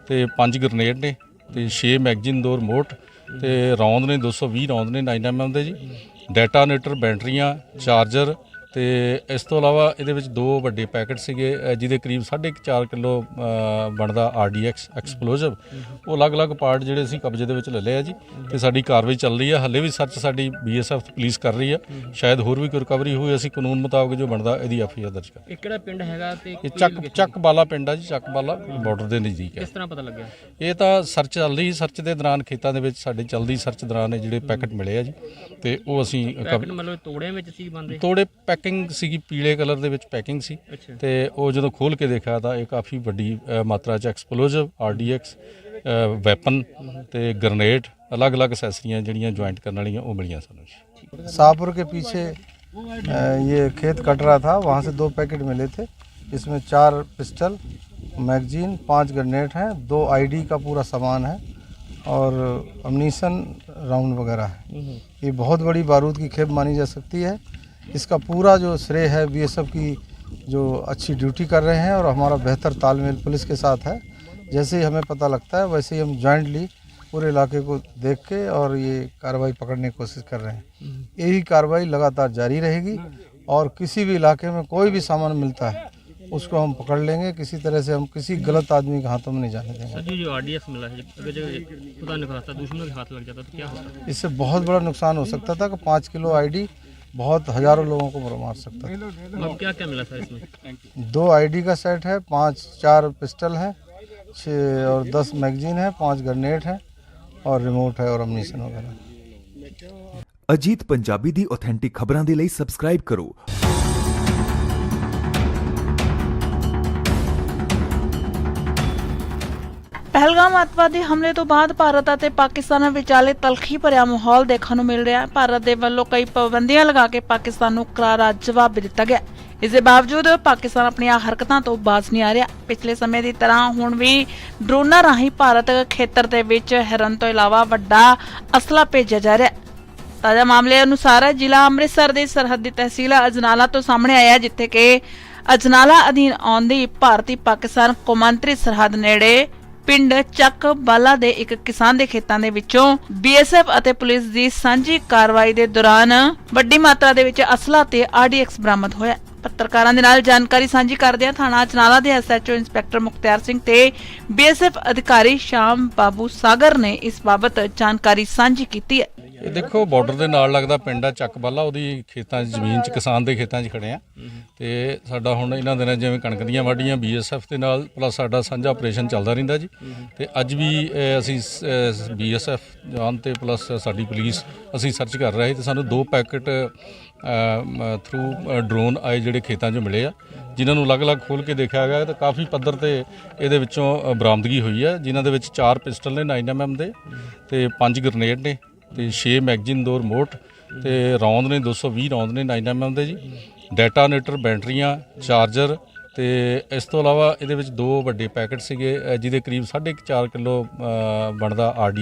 ਤੇ ਪੰਜ ਗ੍ਰਨੇਡ ਨੇ। ਤੇ 6 ਮੈਗਜ਼ੀਨ ਦੋ ਰਿਮੋਟ ਤੇ ਰੌਂਦ ਨੇ 220 ਰੌਂਦ ਨੇ 9mm ਦੇ ਜੀ। ਡੈਟਾਨੇਟਰ ਬੈਟਰੀਆਂ ਚਾਰਜਰ ਤੇ ਇਸ ਤੋਂ ਇਲਾਵਾ ਇਹਦੇ ਵਿੱਚ ਦੋ ਵੱਡੇ ਪੈਕੇਟ ਸੀਗੇ ਜਿਹਦੇ ਕਰੀਬ 4.5 ਕਿਲੋ ਬਣਦਾ ਆਰਡੀਐਕਸ ਐਕਸਪਲੋਸਿਵ ਉਹ ਅਲੱਗ-ਅਲੱਗ ਪਾਰਟ ਜਿਹੜੇ ਅਸੀਂ ਕਬਜ਼ੇ ਦੇ ਵਿੱਚ ਲੈ ਲਏ ਆ ਜੀ ਤੇ ਸਾਡੀ ਕਾਰਵਾਈ ਚੱਲ ਰਹੀ ਹੈ ਹੱਲੇ ਵੀ ਸਰਚ ਸਾਡੀ ਬੀਐਸਐਫ ਪੁਲਿਸ ਕਰ ਰਹੀ ਹੈ ਸ਼ਾਇਦ ਹੋਰ ਵੀ ਕੋਈ ਰਿਕਵਰੀ ਹੋਈ ਅਸੀਂ ਕਾਨੂੰਨ ਮੁਤਾਬਕ ਜੋ ਬਣਦਾ ਇਹਦੀ ਐਫਆਈਆਰ ਦਰਜ ਕਰ ਇਹ ਕਿਹੜਾ ਪਿੰਡ ਹੈਗਾ ਤੇ ਇਹ ਚੱਕ ਚੱਕ ਬਾਲਾ ਪਿੰਡ ਆ ਜੀ ਚੱਕ ਬਾਲਾ ਬਾਰਡਰ ਦੇ ਨਜ਼ਦੀਕ ਹੈ ਕਿਸ ਤਰ੍ਹਾਂ ਪਤਾ ਲੱਗਿਆ? ਇਹ ਤਾਂ ਸਰਚ ਚੱਲ ਰਹੀ ਸਰਚ ਦੇ ਦੌਰਾਨ ਖੇਤਾਂ ਦੇ ਵਿੱਚ ਸਾਡੇ ਚੱਲਦੀ ਸਰਚ ਦੌਰਾਨ ਇਹ ਜਿਹੜੇ ਪੈਕੇਟ ਮਿਲੇ ਆ ਜੀ ਤੇ ਉਹ ਅਸੀਂ ਪੈਕਟ ਮਤਲਬ ਤੋੜਿਆਂ ਵਿੱਚ ਸੀ ਬੰਦੇ? ਤੋੜੇ ਪੈਕਿੰਗ ਸੀਗੀ ਪੀਲੇ ਕਲਰ ਦੇ ਵਿੱਚ ਪੈਕਿੰਗ ਸੀ ਅੱਛਾ ਤੇ ਉਹ ਜਦੋਂ ਖੋਲ ਕੇ ਦੇਖਿਆ ਤਾਂ ਇਹ ਕਾਫੀ ਵੱਡੀ ਅ, ਮਾਤਰਾ ਚ ਐਕਸਪਲੋਸਿਵ ਆਰਡੀਐਕਸ ਵੈਪਨ ਤੇ ਗ੍ਰਨੇਡ ਅਲੱਗ-ਅਲੱਗ ਅਸੈਸਰੀਆਂ ਜਿਹੜੀਆਂ ਜੁਆਇੰਟ ਕਰਨ ਵਾਲੀਆਂ ਉਹ ਮਿਲੀਆਂ ਸਾਨੂੰ ਜੀ शाहपुर के पीछे अ, ये खेत कट रहा था वहाँ से दो पैकेट मिले थे इसमें चार पिस्टल मैगजीन पांच ग्रेनेड हैं दो आईडी का पूरा सामान है और अमनीसन राउंड वगैरह है ये बहुत बड़ी बारूद की खेप मानी जा सकती है इसका पूरा जो श्रेय है बीएसएफ की जो अच्छी ड्यूटी कर रहे हैं और हमारा बेहतर तालमेल पुलिस के साथ है। जैसे ही हमें पता लगता है वैसे ही हम जॉइंटली पूरे इलाके को देख के और ये कार्रवाई पकड़ने की कोशिश कर रहे हैं। यही कार्रवाई लगातार जारी रहेगी और किसी भी इलाके में कोई भी सामान मिलता है उसको हम पकड़ लेंगे। किसी तरह से हम किसी गलत आदमी के हाथों में नहीं जाने देंगे। सर जो आरडीएक्स मिला है अगर जो खुदा न खास्ता के हाथ लग जाता तो क्या होता? इससे बहुत बड़ा नुकसान हो सकता था कि पाँच किलो आईडी बहुत हजारों लोगों को मार सकता था अब क्या क्या मिला सर इसमें दो आईडी का सेट है पांच चार पिस्टल है छः और दस मैगजीन है पांच ग्रेनेड है और रिमोट है और अमनीशन वगैरह ਅਜੀਤ ਪੰਜਾਬੀ ਦੀ ਆਥੈਂਟਿਕ ਖਬਰਾਂ ਦੇ ਲਈ ਸਬਸਕ੍ਰਾਈਬ ਕਰੋ ਪਹਿਲਗਾਮ ਅੱਤਵਾਦੀ ਹਮਲੇ ਤੋਂ ਬਾਅਦ ਭਾਰਤ ਅਤੇ ਪਾਕਿਸਤਾਨ ਵਿਚਾਲੇ ਤਲਖੀ ਭਰਿਆ ਮਾਹੌਲ ਦੇਖਣ ਨੂੰ ਮਿਲ ਰਿਹਾ ਹੈ। ਭਾਰਤ ਦੇ ਵੱਲੋਂ ਕਈ ਪਾਬੰਦੀਆਂ ਲਗਾ ਕੇ ਪਾਕਿਸਤਾਨ ਨੂੰ ਕਰਾਰਾ ਜਵਾਬ ਦਿੱਤਾ ਗਿਆ ਇਸ ਦੇ ਬਾਵਜੂਦ ਪਾਕਿਸਤਾਨ ਆਪਣੀਆਂ ਹਰਕਤਾਂ ਤੋਂ ਬਾਜ਼ ਨਹੀਂ ਆ ਰਿਹਾ। ਪਿਛਲੇ ਸਮੇਂ ਦੀ ਤਰ੍ਹਾਂ ਹੁਣ ਵੀ ਡਰੋਨਾਂ ਰਾਹੀਂ ਭਾਰਤ ਖੇਤਰ ਦੇ ਵਿੱਚ ਹਿਰਨ ਤੋਂ ਇਲਾਵਾ ਵੱਡਾ ਅਸਲਾ ਭੇਜਿਆ ਜਾ ਰਿਹਾ ਹੈ। ਤਾਜ਼ਾ ਮਾਮਲੇ ਅਨੁਸਾਰ ਜ਼ਿਲ੍ਹਾ ਅੰਮ੍ਰਿਤਸਰ ਦੀ ਸਰਹੱਦੀ ਤਹਿਸੀਲ ਅਜਨਾਲਾ ਤੋਂ ਸਾਹਮਣੇ ਆਇਆ ਜਿੱਥੇ ਕਿ ਅਜਨਾਲਾ ਅਧੀਨ ਆਉਂਦੀ ਭਾਰਤੀ ਪਾਕਿਸਤਾਨ ਕੌਮਾਂਤਰੀ ਸਰਹੱਦ ਨੇੜੇ ਪਿੰਡ ਚੱਕ ਬਾਲਾ ਦੇ ਇੱਕ ਕਿਸਾਨ ਦੇ ਖੇਤਾਂ ਦੇ ਵਿੱਚੋਂ ਬੀਐਸਐਫ ਅਤੇ ਪੁਲਿਸ ਦੀ ਸਾਂਝੀ ਕਾਰਵਾਈ ਦੇ ਦੌਰਾਨ ਵੱਡੀ ਮਾਤਰਾ ਦੇ ਵਿੱਚ ਅਸਲਾ ਤੇ ਆਰਡੀਐਕਸ ਬਰਾਮਦ ਹੋਇਆ। ਪੱਤਰਕਾਰਾਂ ਦੇ ਨਾਲ ਜਾਣਕਾਰੀ ਸਾਂਝੀ ਕਰਦਿਆਂ ਥਾਣਾ ਅਜਨਾਲਾ ਦੇ ਐਸਐਚਓ ਇੰਸਪੈਕਟਰ ਮੁਖਤਿਆਰ ਸਿੰਘ ਤੇ ਬੀਐਸਐਫ ਅਧਿਕਾਰੀ ਸ਼ਾਮ ਬਾਬੂ ਸਾਗਰ ਨੇ ਇਸ ਬਾਬਤ ਜਾਣਕਾਰੀ ਸਾਂਝੀ ਕੀਤੀ ਹੈ। ਇਹ ਦੇਖੋ ਬਾਰਡਰ ਦੇ ਨਾਲ ਲੱਗਦਾ ਪਿੰਡ ਆ ਚੱਕਬਾਲਾ ਉਹਦੀ ਖੇਤਾਂ 'ਚ ਜ਼ਮੀਨ 'ਚ ਕਿਸਾਨ ਦੇ ਖੇਤਾਂ 'ਚ ਖੜੇ ਆ। ਤੇ ਸਾਡਾ ਹੁਣ ਇਹਨਾਂ ਦਿਨਾਂ ਜਿਵੇਂ ਕਣਕ ਦੀਆਂ ਵਾਢੀਆਂ ਬੀਐਸਐਫ ਦੇ ਨਾਲ ਪਲੱਸ ਸਾਡਾ ਸਾਂਝਾ ਆਪਰੇਸ਼ਨ ਚੱਲਦਾ ਰਹਿੰਦਾ ਜੀ। ਤੇ ਅੱਜ ਵੀ ਅ, ਅਸੀਂ ਬੀਐਸਐਫ ਜਾਨ ਤੇ ਪਲੱਸ ਸਾਡੀ ਪੁਲਿਸ ਅਸੀਂ ਸਰਚ ਕਰ ਰਹੇ ਸੀ ਤੇ ਸਾਨੂੰ ਦੋ ਪੈਕਟ ਥਰੂ ਡਰੋਨ ਆਏ ਜਿਹੜੇ ਖੇਤਾਂ 'ਚੋਂ ਮਿਲੇ ਆ। ਜਿਨ੍ਹਾਂ ਨੂੰ ਅਲੱਗ-ਅਲੱਗ ਖੋਲ ਕੇ ਦੇਖਿਆ ਗਿਆ ਤਾਂ ਕਾਫੀ ਪੱਧਰ ਤੇ ਇਹਦੇ ਵਿੱਚੋਂ ਅ, ਬਰਾਮਦਗੀ ਹੋਈ ਹੈ ਜਿਨ੍ਹਾਂ ਦੇ ਵਿੱਚ ਚਾਰ ਪਿਸਟਲ ਨੇ 9mm ਦੇ ਤੇ ਪੰਜ ਗ੍ਰਨੇਡ ਨੇ। ਤੇ 6 ਮੈਗਜ਼ੀਨ ਦੋ ਰਿਮੋਟ ਤੇ ਰੌਂਦ ਨੇ 220 ਰੌਂਦ ਨੇ 9mm ਦੇ ਜੀ। ਡੈਟਾਨੇਟਰ ਬੈਟਰੀਆਂ ਚਾਰਜਰ ਤੇ ਇਸ ਤੋਂ ਇਲਾਵਾ ਇਹਦੇ ਵਿੱਚ ਦੋ ਵੱਡੇ ਪੈਕੇਟ ਸੀਗੇ ਜਿਹਦੇ ਕਰੀਬ 4.5 ਕਿਲੋ ਅ, ਬਣਦਾ ਆਰਡੀਐਕਸ